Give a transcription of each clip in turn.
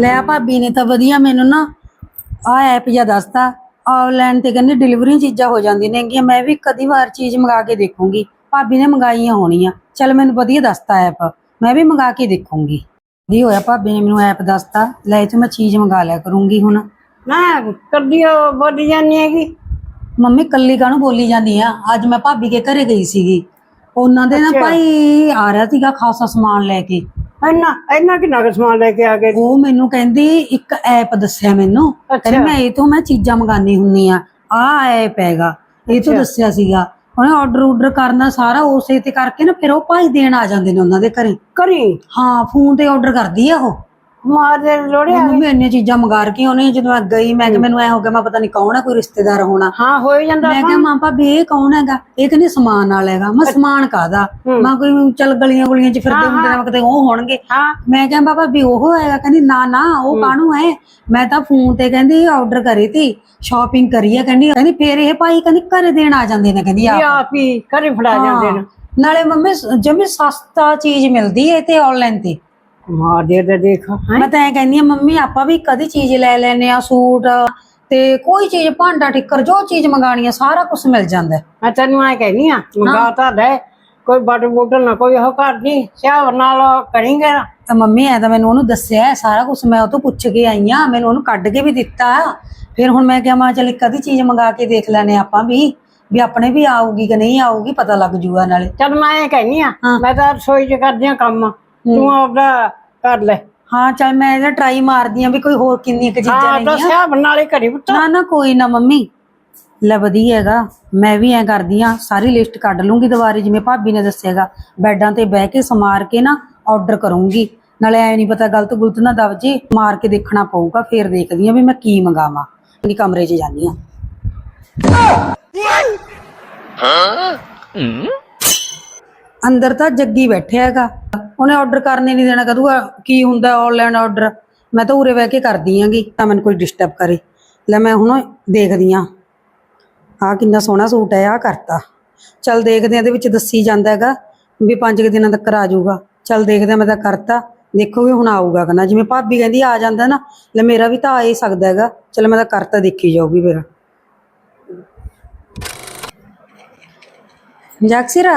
ਲੈ ਭਾਬੀ ਨੇ ਤਾਂ ਵਧੀਆ ਮੈਨੂੰ ਨਾ ਆ ਐਪ ਜਿਹਾ ਦੱਸਤਾ। ਆਨਲਾਈਨ ਤੇ ਕਹਿੰਦੇ ਡਿਲੀਵਰੀ ਚੀਜ਼ਾਂ ਹੋ ਜਾਂਦੀਆਂ ਨੇਗੀਆਂ। ਮੈਂ ਵੀ ਕਦੀ ਵਾਰ ਚੀਜ਼ ਮੰਗਾ ਕੇ ਦੇਖੂੰਗੀ। ਭਾਬੀ ਨੇ ਮੰਗਾਈਆਂ ਹੋਣੀਆਂ। ਚਲ ਮੈਨੂੰ ਵਧੀਆ ਦੱਸਤਾ ਐਪ। ਮੈਂ ਵੀ ਮੰਗਾ ਕੇ ਦੇਖੂੰਗੀ। ਦੀ ਹੋਇਆ ਭਾਬੀ ਨੇ ਮੈਨੂੰ ਐਪ ਦੱਸਤਾ। ਲੈ 'ਚ ਮੈਂ ਚੀਜ਼ ਮੰਗਾ ਲਿਆ ਕਰੂੰਗੀ ਹੁਣ। ਮੈਂ ਕਰਦੀ ਉਹ ਬੋਲੀ ਜਾਨੀ ਹੈਗੀ। ਮੰਮੀ ਕੱਲੀ ਕਾਹਨੂੰ ਬੋਲੀ ਜਾਂਦੀ ਆ? ਅੱਜ ਮੈਂ ਭਾਬੀ ਕੇ ਘਰੇ ਗਈ ਸੀਗੀ। ਉਹਨਾਂ ਦੇ ਨਾ ਭਾਈ ਆ ਰਿਹਾ ਸੀਗਾ ਖਾਸਾ ਸਮਾਨ ਲੈ ਕੇ। ਇੰਨਾ ਇੰਨਾ ਕਿੰਨਾ ਕੁ ਸਮਾਨ ਲੈ ਕੇ ਆ ਗਏ? ਉਹ ਮੈਨੂੰ ਕਹਿੰਦੀ ਇੱਕ ਐਪ ਦੱਸਿਆ ਮੈਨੂੰ। ਕਹਿੰਦੀ ਮੈਂ ਇਹ ਤੋਂ ਮੈਂ ਚੀਜ਼ਾਂ ਮੰਗਾਨੀ ਹੁੰਨੀ ਆ ਆ ਐਪ ਹੈਗਾ। ਇਹ ਤੋਂ ਦੱਸਿਆ ਸੀਗਾ। ਉਹਨੇ ਆਰਡਰ ਆਰਡਰ ਕਰਨਾ ਸਾਰਾ ਉਸੇ ਤੇ ਕਰਕੇ ਨਾ ਫਿਰ ਉਹ ਭਾਈ ਦੇਣ ਆ ਜਾਂਦੇ ਨੇ ਉਹਨਾਂ ਦੇ ਘਰੇ। ਕਰੀ ਹਾਂ ਫੋਨ ਤੇ ਆਰਡਰ ਕਰਦੀ ਆ ਉਹ। ਦੇ ਲੋੜੇ ਮੰਮੀ ਇੰਨੀਆਂ ਚੀਜ਼ਾਂ ਮੰਗਾ ਰਕੀ ਉਹਨੇ ਜਦੋਂ ਮੈਂ ਗਈ ਮੈਂ ਕਿ ਮੈਨੂੰ ਐ ਹੋ ਗਿਆ ਮੈਂ ਪਤਾ ਨਹੀਂ ਕੌਣ ਆ ਕੋਈ ਰਿਸ਼ਤੇਦਾਰ ਹੋਣਾ। ਹਾਂ ਹੋ ਹੀ ਜਾਂਦਾ ਮੈਂ ਕਿਹਾ ਮਾਂ ਭਾਬੀ ਇਹ ਕੌਣ ਹੈਗਾ? ਇਹ ਕਹਿੰਦੀ ਸਮਾਨ ਨਾਲ ਹੈਗਾ। ਮੈਂ ਸਮਾਨ ਕਾਦਾ ਮੈਂ ਕੋਈ ਚੱਲ ਗਲੀਆਂ ਗੁਲੀਆਂ ਚ ਫਿਰਦੇ ਹੁੰਦੇ ਨੇ ਮੈਂ ਕਿਤੇ ਉਹ ਹੋਣਗੇ। ਹਾਂ। ਮੈਂ ਕਿਹਾ ਬਾਬਾ ਵੀ ਉਹ ਹੈਗਾ। ਕਹਿੰਦੀ ਨਾ ਨਾ ਉਹ ਕਾਹਨੂੰ ਹੈ? ਮੈਂ ਤਾਂ ਫੋਨ ਤੇ ਕਹਿੰਦੀ ਆਰਡਰ ਕਰੀ ਤੀ ਸ਼ਾਪਿੰਗ ਕਰੀ ਆ। ਕਹਿੰਦੀ ਕਹਿੰਦੀ ਫੇਰ ਇਹ ਭਾਈ ਕਹਿੰਦੀ ਘਰੇ ਦੇਣ ਆ ਜਾਂਦੇ ਨੇ ਕਹਿੰਦੀ ਆ ਆਪ ਹੀ ਘਰੇ ਫੜਾ ਜਾਂਦੇ ਨੇ। ਨਾਲੇ ਮੰਮੀ ਜਮੀ ਸਸਤਾ ਚੀਜ਼ ਮਿਲਦੀ ਹੈ ਤੇ ਆਨਲਾਈਨ ਤੇ। ਮਾਰ ਦੇ ਤੇ ਦੇਖ। ਹੈਂ। ਮੈਂ ਤਾਂ ਐ ਕਹਿੰਦੀ ਆ ਮੰਮੀ ਆਪਾਂ ਵੀ ਕਦੀ ਚੀਜ਼ ਲੈ ਲੈਨੇ ਆ ਸੂਟ ਤੇ ਕੋਈ ਚੀਜ਼ ਭਾਂਡਾ ਟਿੱਕਰ ਜੋ ਚੀਜ਼ ਮੰਗਾਣੀ ਆ ਸਾਰਾ ਕੁਝ ਮਿਲ ਜਾਂਦਾ ਹੈ। ਮੈਂ ਤੈਨੂੰ ਐ ਕਹਿਨੀ ਆ ਮੰਗਾ ਤਾਂ ਲੈ ਕੋਈ ਬਟ ਬੋਟਲ ਨਾ ਕੋਈ ਉਹ ਘਰ ਦੀ ਸਿਆਵ ਨਾਲ ਕਰੀਂਗੇ ਨਾ। ਤਾਂ ਮੰਮੀ ਐ ਤਾਂ ਮੈਨੂੰ ਉਹਨੂੰ ਦੱਸਿਆ ਹੈ ਸਾਰਾ ਕੁਝ ਮੈਂ ਉਹ ਤੋਂ ਪੁੱਛ ਕੇ ਆਈ ਆ ਮੈਨੂੰ ਉਹਨੂੰ ਕੱਢ ਕੇ ਵੀ ਦਿੱਤਾ। ਫਿਰ ਹੁਣ ਮੈਂ ਕਿਹਾ ਮਾਂ ਚਲ ਕਦੀ ਚੀਜ਼ ਮੰਗਾ ਕੇ ਦੇਖ ਲੈਨੇ ਆਪਾਂ ਵੀ ਵੀ ਆਪਣੇ ਵੀ ਆਊਗੀ ਕਿ ਨਹੀਂ ਆਊਗੀ ਪਤਾ ਲੱਗ ਜੂਗਾ ਨਾਲੇ। ਚੱਲ ਮੈਂ ਇਹ ਕਹਿਨੀ ਆ ਮੈਂ ਤਾਂ ਰਸੋਈ 'ਚ ਕਰਦੀ ਆ ਕੰਮ। ਤੂੰ ਆਪਦਾ ਕਰ ਲੈ। ਹਾਂ ਚਲ ਮੈਂ ਇਹਦਾ ਟਰਾਈ ਮਾਰਦੀ ਆ ਵੀ ਕੋਈ ਹੋਰ ਕਿੰਨੀ ਕੁ ਚੀਜ਼ਾਂ ਹਾਂ ਨੇ ਤਾਂ ਸਿਆਵ ਨਾਲ ਘੜੀ ਪੁੱਤ। ਨਾ ਨਾ ਕੋਈ ਨਾ ਮੰਮੀ। ਲੈ ਵਧੀਆ ਹੈਗਾ। ਮੈਂ ਵੀ ਐ ਕਰਦੀ ਆ ਸਾਰੀ ਲਿਸਟ ਕੱਢ ਲੂੰਗੀ ਦੁਬਾਰੇ ਜਿਵੇਂ ਭਾਬੀ ਨੇ ਦੱਸਿਆਗਾ ਬੈੱਡਾਂ ਤੇ ਬਹਿ ਕੇ ਸਮਾਰ ਕੇ ਨਾ ਆਰਡਰ ਕਰੂੰਗੀ। ਨਾਲੇ ਐ ਨਹੀਂ ਪਤਾ ਗਲਤ ਗੁਲਤ ਨਾ ਦਬ ਜੇ ਮਾਰ ਕੇ ਦੇਖਣਾ ਪਊਗਾ ਫੇਰ ਦੇਖਦੀ ਆ ਵੀ ਮੈਂ ਕੀ ਮੰਗਾਵਾਂ। ਨਹੀਂ ਕਮਰੇ 'ਚ ਜਾਂਦੀ ਆ। ਅੰਦਰ ਤਾਂ ਜੱਗੀ ਬੈਠਿਆ ਹੈਗਾ। ਉਹਨੇ ਆਰਡਰ ਕਰਨੇ ਨਹੀਂ ਦੇਣਾ ਕਹਦੂਗਾ ਕੀ ਹੁੰਦਾ ਆਨਲਾਈਨ ਆਰਡਰ ਮੈਂ ਤਾਂ ਉਰੇ ਬਹਿ ਕੇ ਕਰਦੀ ਆਂਗੀ ਤਾਂ ਮੈਨੂੰ ਕੋਈ ਡਿਸਟਰਬ ਕਰੇ। ਲੈ ਮੈਂ ਹੁਣ ਦੇਖਦੀ ਆਂ। ਆ ਕਿੰਨਾ ਸੋਹਣਾ ਸੂਟ ਹੈ ਆ ਕਰਤਾ। ਚੱਲ ਦੇਖਦੇ ਆਂ ਇਹਦੇ ਵਿੱਚ ਦੱਸੀ ਜਾਂਦਾ ਹੈਗਾ ਵੀ ਪੰਜ ਕੁ ਦਿਨਾਂ ਤੱਕ ਆ ਜਾਊਗਾ। ਚੱਲ ਦੇਖਦੇ ਆਂ ਮੈਂ ਤਾਂ ਕਰਤਾ। ਦੇਖੋਗੇ ਹੁਣ ਆਊਗਾ ਕਹਿੰਦਾ ਜਿਵੇਂ ਭਾਬੀ ਕਹਿੰਦੀ ਆ ਜਾਂਦਾ ਨਾ ਲੈ ਮੇਰਾ ਵੀ ਤਾਂ ਆ ਹੀ ਸਕਦਾ ਹੈਗਾ। ਚੱਲ ਮੈਂ ਤਾਂ ਕਰਤਾ ਦੇਖੀ ਜਾਊਗੀ ਫਿਰ। ਜਕਸੀਰਾ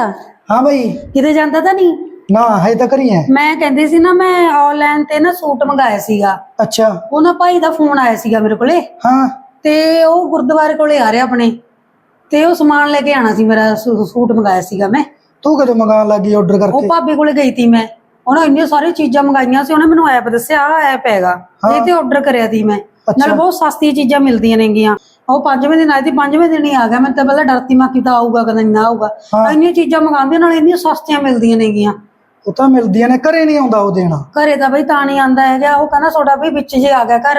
ਹਾਂ ਬਈ। ਕਿਤੇ ਜਾਂਦਾ ਤਾਂ ਨਹੀਂ? ਨਾ ਹਜੇ ਤੱਕ ਨਹੀਂ ਹੈ ਮੈਂ ਕਹਿੰਦੀ ਸੀ ਨਾ ਮੈਂ ਆਨਲਾਈਨ ਤੇ ਨਾ ਸੂਟ ਮੰਗਾਇਆ ਸੀਗਾ। ਅੱਛਾ। ਉਹਨਾਂ ਭਾਈ ਦਾ ਫੋਨ ਆਇਆ ਸੀਗਾ ਮੇਰੇ ਕੋਲੇ। ਹਾਂ। ਤੇ ਉਹ ਗੁਰਦੁਆਰੇ ਕੋਲੇ ਆ ਰਿਹਾ ਆਪਣੇ। ਤੇ ਉਹ ਸਮਾਨ ਲੈ ਕੇ ਆਣਾ ਸੀ ਮੇਰਾ ਸੂ- ਸੂਟ ਮੰਗਾਇਆ ਸੀਗਾ ਮੈਂ। ਤੂੰ ਕਦੋਂ ਮੰਗਾਉਣ ਲੱਗੀ ਆਰਡਰ ਉਹ ਕਰਕੇ? ਭਾਬੀ ਕੋਲੇ ਗਈ ਤੀ ਮੈਂ। ਉਹਨਾਂ ਇੰਨੀਆਂ ਸਾਰੀਆਂ ਚੀਜ਼ਾਂ ਮੰਗਾਈਆਂ ਸੀ ਉਹਨੇ ਮੈਨੂੰ ਐਪ ਦੱਸਿਆ ਆ ਐਪ ਹੈਗਾ। ਇਹ ਤੇ ਆਰਡਰ ਕਰਿਆ ਸੀ ਮੈਂ। ਨਾਲ ਬਹੁਤ ਸਸਤੀਆਂ ਚੀਜ਼ਾਂ ਮਿਲਦੀਆਂ ਨੇਗੀਆਂ। ਉਹ ਪੰਜਵੇਂ ਦਿਨ ਆਈ ਸੀ ਪੰਜਵੇਂ ਦਿਨ ਹੀ ਆ ਗਿਆ। ਮੈਂ ਤਾਂ ਪਹਿਲਾਂ ਡਰਤੀ ਮੈਂ ਕਿਤਾ ਆਊਗਾ ਕਦੇ ਨਾ ਆਊਗਾ। ਇੰਨੀਆਂ ਚੀਜ਼ਾਂ ਮੰਗਾਉਂਦੇ ਨਾਲ ਇੰਨੀਆਂ ਸਸਤੀਆਂ ਮਿਲਦੀਆਂ ਨੇਗੀਆਂ। ਉਹ ਤਾਂ ਮਿਲਦੀਆਂ ਨੇ ਘਰੇ ਨਹੀਂ ਆਉਂਦਾ ਉਹ ਦੇਣਾ। ਘਰੇ ਤਾਂ ਬਈ ਤਾਂ ਨਹੀਂ ਆਂਦਾ ਹੈਗਾ ਉਹ ਕਹਿੰਦਾ ਤੁਹਾਡਾ ਵੀ ਵਿੱਚ ਜੇ ਆ ਗਿਆ ਘਰ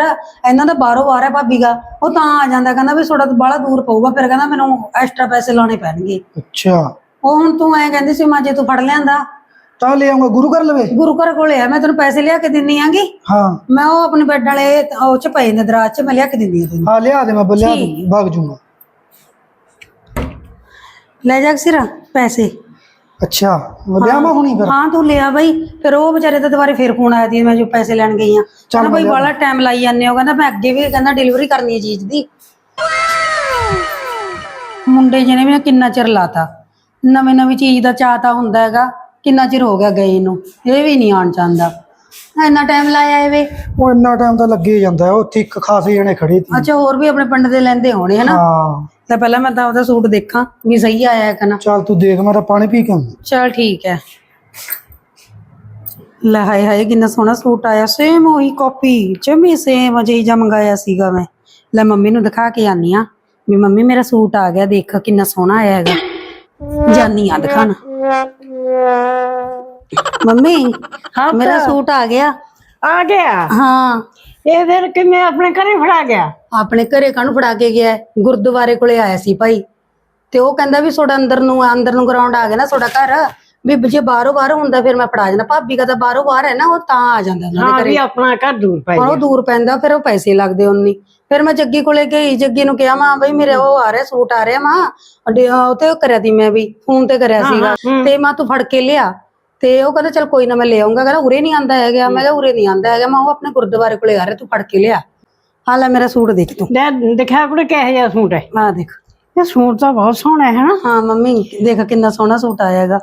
ਇਹਨਾਂ ਦਾ ਬਾਹਰੋਂ ਬਾਹਰ ਹੈ ਭਾਬੀ ਦਾ ਉਹ ਤਾਂ ਆ ਜਾਂਦਾ ਕਹਿੰਦਾ ਵੀ ਤੁਹਾਡਾ ਤਾਂ ਬਾਹਲਾ ਦੂਰ ਪਊਗਾ ਫਿਰ ਕਹਿੰਦਾ ਮੈਨੂੰ ਐਕਸਟਰਾ ਪੈਸੇ ਲਾਉਣੇ ਪੈਣਗੇ। ਅੱਛਾ। ਉਹ ਹੁਣ ਤੂੰ ਐਂ ਕਹਿੰਦੀ ਸੀ ਮੈਂ ਜੇ ਤੂੰ ਫੜ ਲਿਆਂਦਾ। ਤਾਂ ਲੈ ਆਉਂਗਾ ਗੁਰੂ ਘਰ ਲਵੇ? ਗੁਰੂ ਘਰ ਕੋਲੇ ਆ ਮੈਂ ਤੈਨੂੰ ਪੈਸੇ ਲਿਆ ਕੇ ਦਿੰਨੀ ਆਂਗੀ। ਹਾਂ। ਮੈਂ ਉਹ ਆਪਣੇ ਬੈੱਡ ਵਾਲੇ ਉਹ ਚ ਪਏ ਨੇ ਦਰਾਜ ਚ ਮੈਂ ਲਿਆ ਕੇ ਦਿੰਦੀ ਆ ਤੈਨੂੰ। ਹਾਂ ਲਿਆ ਦੇ ਮੈਂ ਲਿਆ ਦੇ ਭਗ ਜੂੰਗਾ। ਲੈ ਜਾ ਸਿਰਾ ਪੈਸੇ। ਅੱਛਾ ਵਧਿਆ ਮੈਂ ਹੁਣੀ ਫਿਰ? ਹਾਂ ਤੂੰ ਲਿਆ ਬਈ। ਫਿਰ ਉਹ ਵਿਚਾਰੇ ਦਾ ਦੁਬਾਰੇ ਫੇਰ ਫੋਨ ਆਇਆ ਸੀ ਮੈਂ ਜੋ ਪੈਸੇ ਲੈਣ ਗਈ ਆ। ਕਹਿੰਦਾ ਬਈ ਬੜਾ ਟਾਈਮ ਲਾਈ ਜਾਂਦੇ ਹੋ। ਕਹਿੰਦਾ ਮੈਂ ਅੱਗੇ ਵੀ ਕਹਿੰਦਾ ਡਿਲੀਵਰੀ ਕਰਨੀ ਹੈ ਚੀਜ਼ ਦੀ। ਮੁੰਡੇ ਜਿਹਨੇ ਵੀ ਕਿੰਨਾ ਚਿਰ ਲਾਤਾ। ਨਵੇਂ ਨਵੀਂ ਚੀਜ਼ ਦਾ ਚਾਅ ਤਾਂ ਹੁੰਦਾ ਹੈਗਾ। ਕਿੰਨਾ ਚਿਰ ਹੋ ਗਿਆ ਗਏ ਨੂੰ। ਇਹ ਵੀ ਨਹੀਂ ਆਣ ਚਾਹੁੰਦਾ। ਇੰਨਾ ਟਾਈਮ ਲਾਇਆ ਇਹ ਵੇ। ਉਹ ਇੰਨਾ ਟਾਈਮ ਤਾਂ ਲੱਗੇ ਜਾਂਦਾ। ਉੱਥੇ ਇੱਕ ਖਾਸੇ ਜਣੇ ਖੜੇ ਸੀ। ਅੱਛਾ ਹੋਰ ਵੀ ਆਪਣੇ ਪਿੰਡ ਦੇ ਲੈਂਦੇ ਹੋਣੇ ਹਨਾ? ਹਾਂ। ਤਾਂ ਪਹਿਲਾਂ ਮੈਂ ਤਾਂ ਉਹਦਾ ਸੂਟ ਦੇਖਾਂ ਵੀ ਸਹੀ ਆਇਆ ਹੈ ਕਿ ਨਾ। ਚੱਲ ਤੂੰ ਦੇਖ ਮੈਂ ਤਾਂ ਪਾਣੀ ਪੀ ਕੇ ਆਉਂਦਾ। ਚਲ ਠੀਕ ਹੈ। ਲੈ ਹਾਏ ਹਾਏ ਕਿੰਨਾ ਸੋਹਣਾ ਸੂਟ ਆਇਆ। ਸੇਮ ਉਹੀ ਕਾਪੀ ਜਮੀ ਸੇਮ ਅਜੇ ਜਿਹਾ ਮੰਗਾਇਆ ਸੀਗਾ ਮੈਂ। ਲੈ ਮੰਮੀ ਨੂੰ ਦਿਖਾ ਕੇ ਆਨੀ ਆ ਵੀ ਮੰਮੀ ਮੇਰਾ ਸੂਟ ਆ ਗਿਆ ਦੇਖ ਕਿੰਨਾ ਸੋਹਣਾ ਆਇਆ ਹੈਗਾ। ਜਾਨੀ ਆ ਦਿਖਾਣ ਮੰਮੀ ਹਾਂ ਮੇਰਾ ਸੂਟ ਆ ਗਿਆ। ਆ ਗਿਆ? ਹਾਂ। ਇਹ ਫਿਰ ਕਿਵੇਂ ਆਪਣੇ ਘਰੇ ਫੜਾ ਗਿਆ? ਆਪਣੇ ਘਰੇ ਕਾਹਨੂੰ ਫੜਾ ਕੇ ਗਿਆ ਹੈ? ਗੁਰਦੁਆਰੇ ਕੋਲੇ ਆਇਆ ਸੀ ਭਾਈ। ਤੇ ਉਹ ਕਹਿੰਦਾ ਵੀ ਤੁਹਾਡਾ ਅੰਦਰ ਨੂੰ ਅੰਦਰ ਨੂੰ ਗਰਾਊਂਡ ਆ ਗਿਆ ਨਾ ਤੁਹਾਡਾ ਘਰ। ਵੀ ਜੇ ਬਾਹਰੋਂ ਬਾਹਰ ਹੁੰਦਾ ਫਿਰ ਮੈਂ ਫੜਾ ਜਾਣਾ ਭਾਬੀ ਦਾ ਤਾਂ ਬਾਹਰੋਂ ਬਾਹਰ ਹੈ ਨਾ ਉਹ ਤਾਂ ਆ ਜਾਂਦਾ ਉਹਨਾਂ ਦੇ ਹਾਂ ਵੀ ਆਪਣਾ ਘਰ ਦੂਰ ਪੈ ਹੁਣ ਉਹ ਦੂਰ ਪੈਂਦਾ ਫਿਰ ਉਹ ਪੈਸੇ ਲੱਗਦੇ ਉਨੀ ਫਿਰ ਮੈਂ ਜੱਗੀ ਕੋਲੇ ਗਈ ਜੱਗੀ ਨੂੰ ਕਿਹਾ ਮਾਂ ਬਈ ਮੇਰੇ ਉਹ ਆ ਰਿਹਾ ਸੂਟ ਆ ਰਿਹਾ ਮਾਂ। ਅਡੇ- ਉਹ ਤੇ ਉਹ ਕਰਿਆ ਤੀ ਮੈਂ ਵੀ ਫੋਨ ਤੇ ਕਰਿਆ ਸੀਗਾ। ਤੇ ਮਾਂ ਤੂੰ ਫੜ ਕੇ ਲਿਆ। ਤੇ ਉਹ ਕਹਿੰਦਾ ਚਲ ਕੋਈ ਨਾ ਮੈਂ ਲੈ ਆਉਂਗਾ ਕਹਿੰਦਾ ਉਰੇ ਨਹੀਂ ਆਂਦਾ ਹੈਗਾ। ਮੈਂ ਕਿਹਾ ਉਰੇ ਨਹੀਂ ਆਂਦਾ ਹੈਗਾ। ਮੈਂ ਉਹ ਆਪਣੇ ਗੁਰਦੁਆਰੇ ਕੋਲੇ ਆ ਰਿਹਾ ਤੂੰ ਫੜ ਕੇ ਲਿਆ। ਹਾਂ ਲੈ ਮੇਰਾ ਸੂਟ ਦੇਖ ਤੂੰ। ਲੈ ਦਿਖਾ ਕੁੜੇ ਕਿਹੋ ਜਿਹਾ ਸੂਟ ਹੈ। ਆ ਦੇਖ। ਇਹ ਸੂਟ ਤਾਂ ਬਹੁਤ ਸੋਹਣਾ ਹੈ ਹਨਾ ਹਾਂ ਮੰਮੀ ਦੇਖ ਕਿੰਨਾ ਸੋਹਣਾ ਸੂਟ ਆਇਆ ਹੈਗਾ।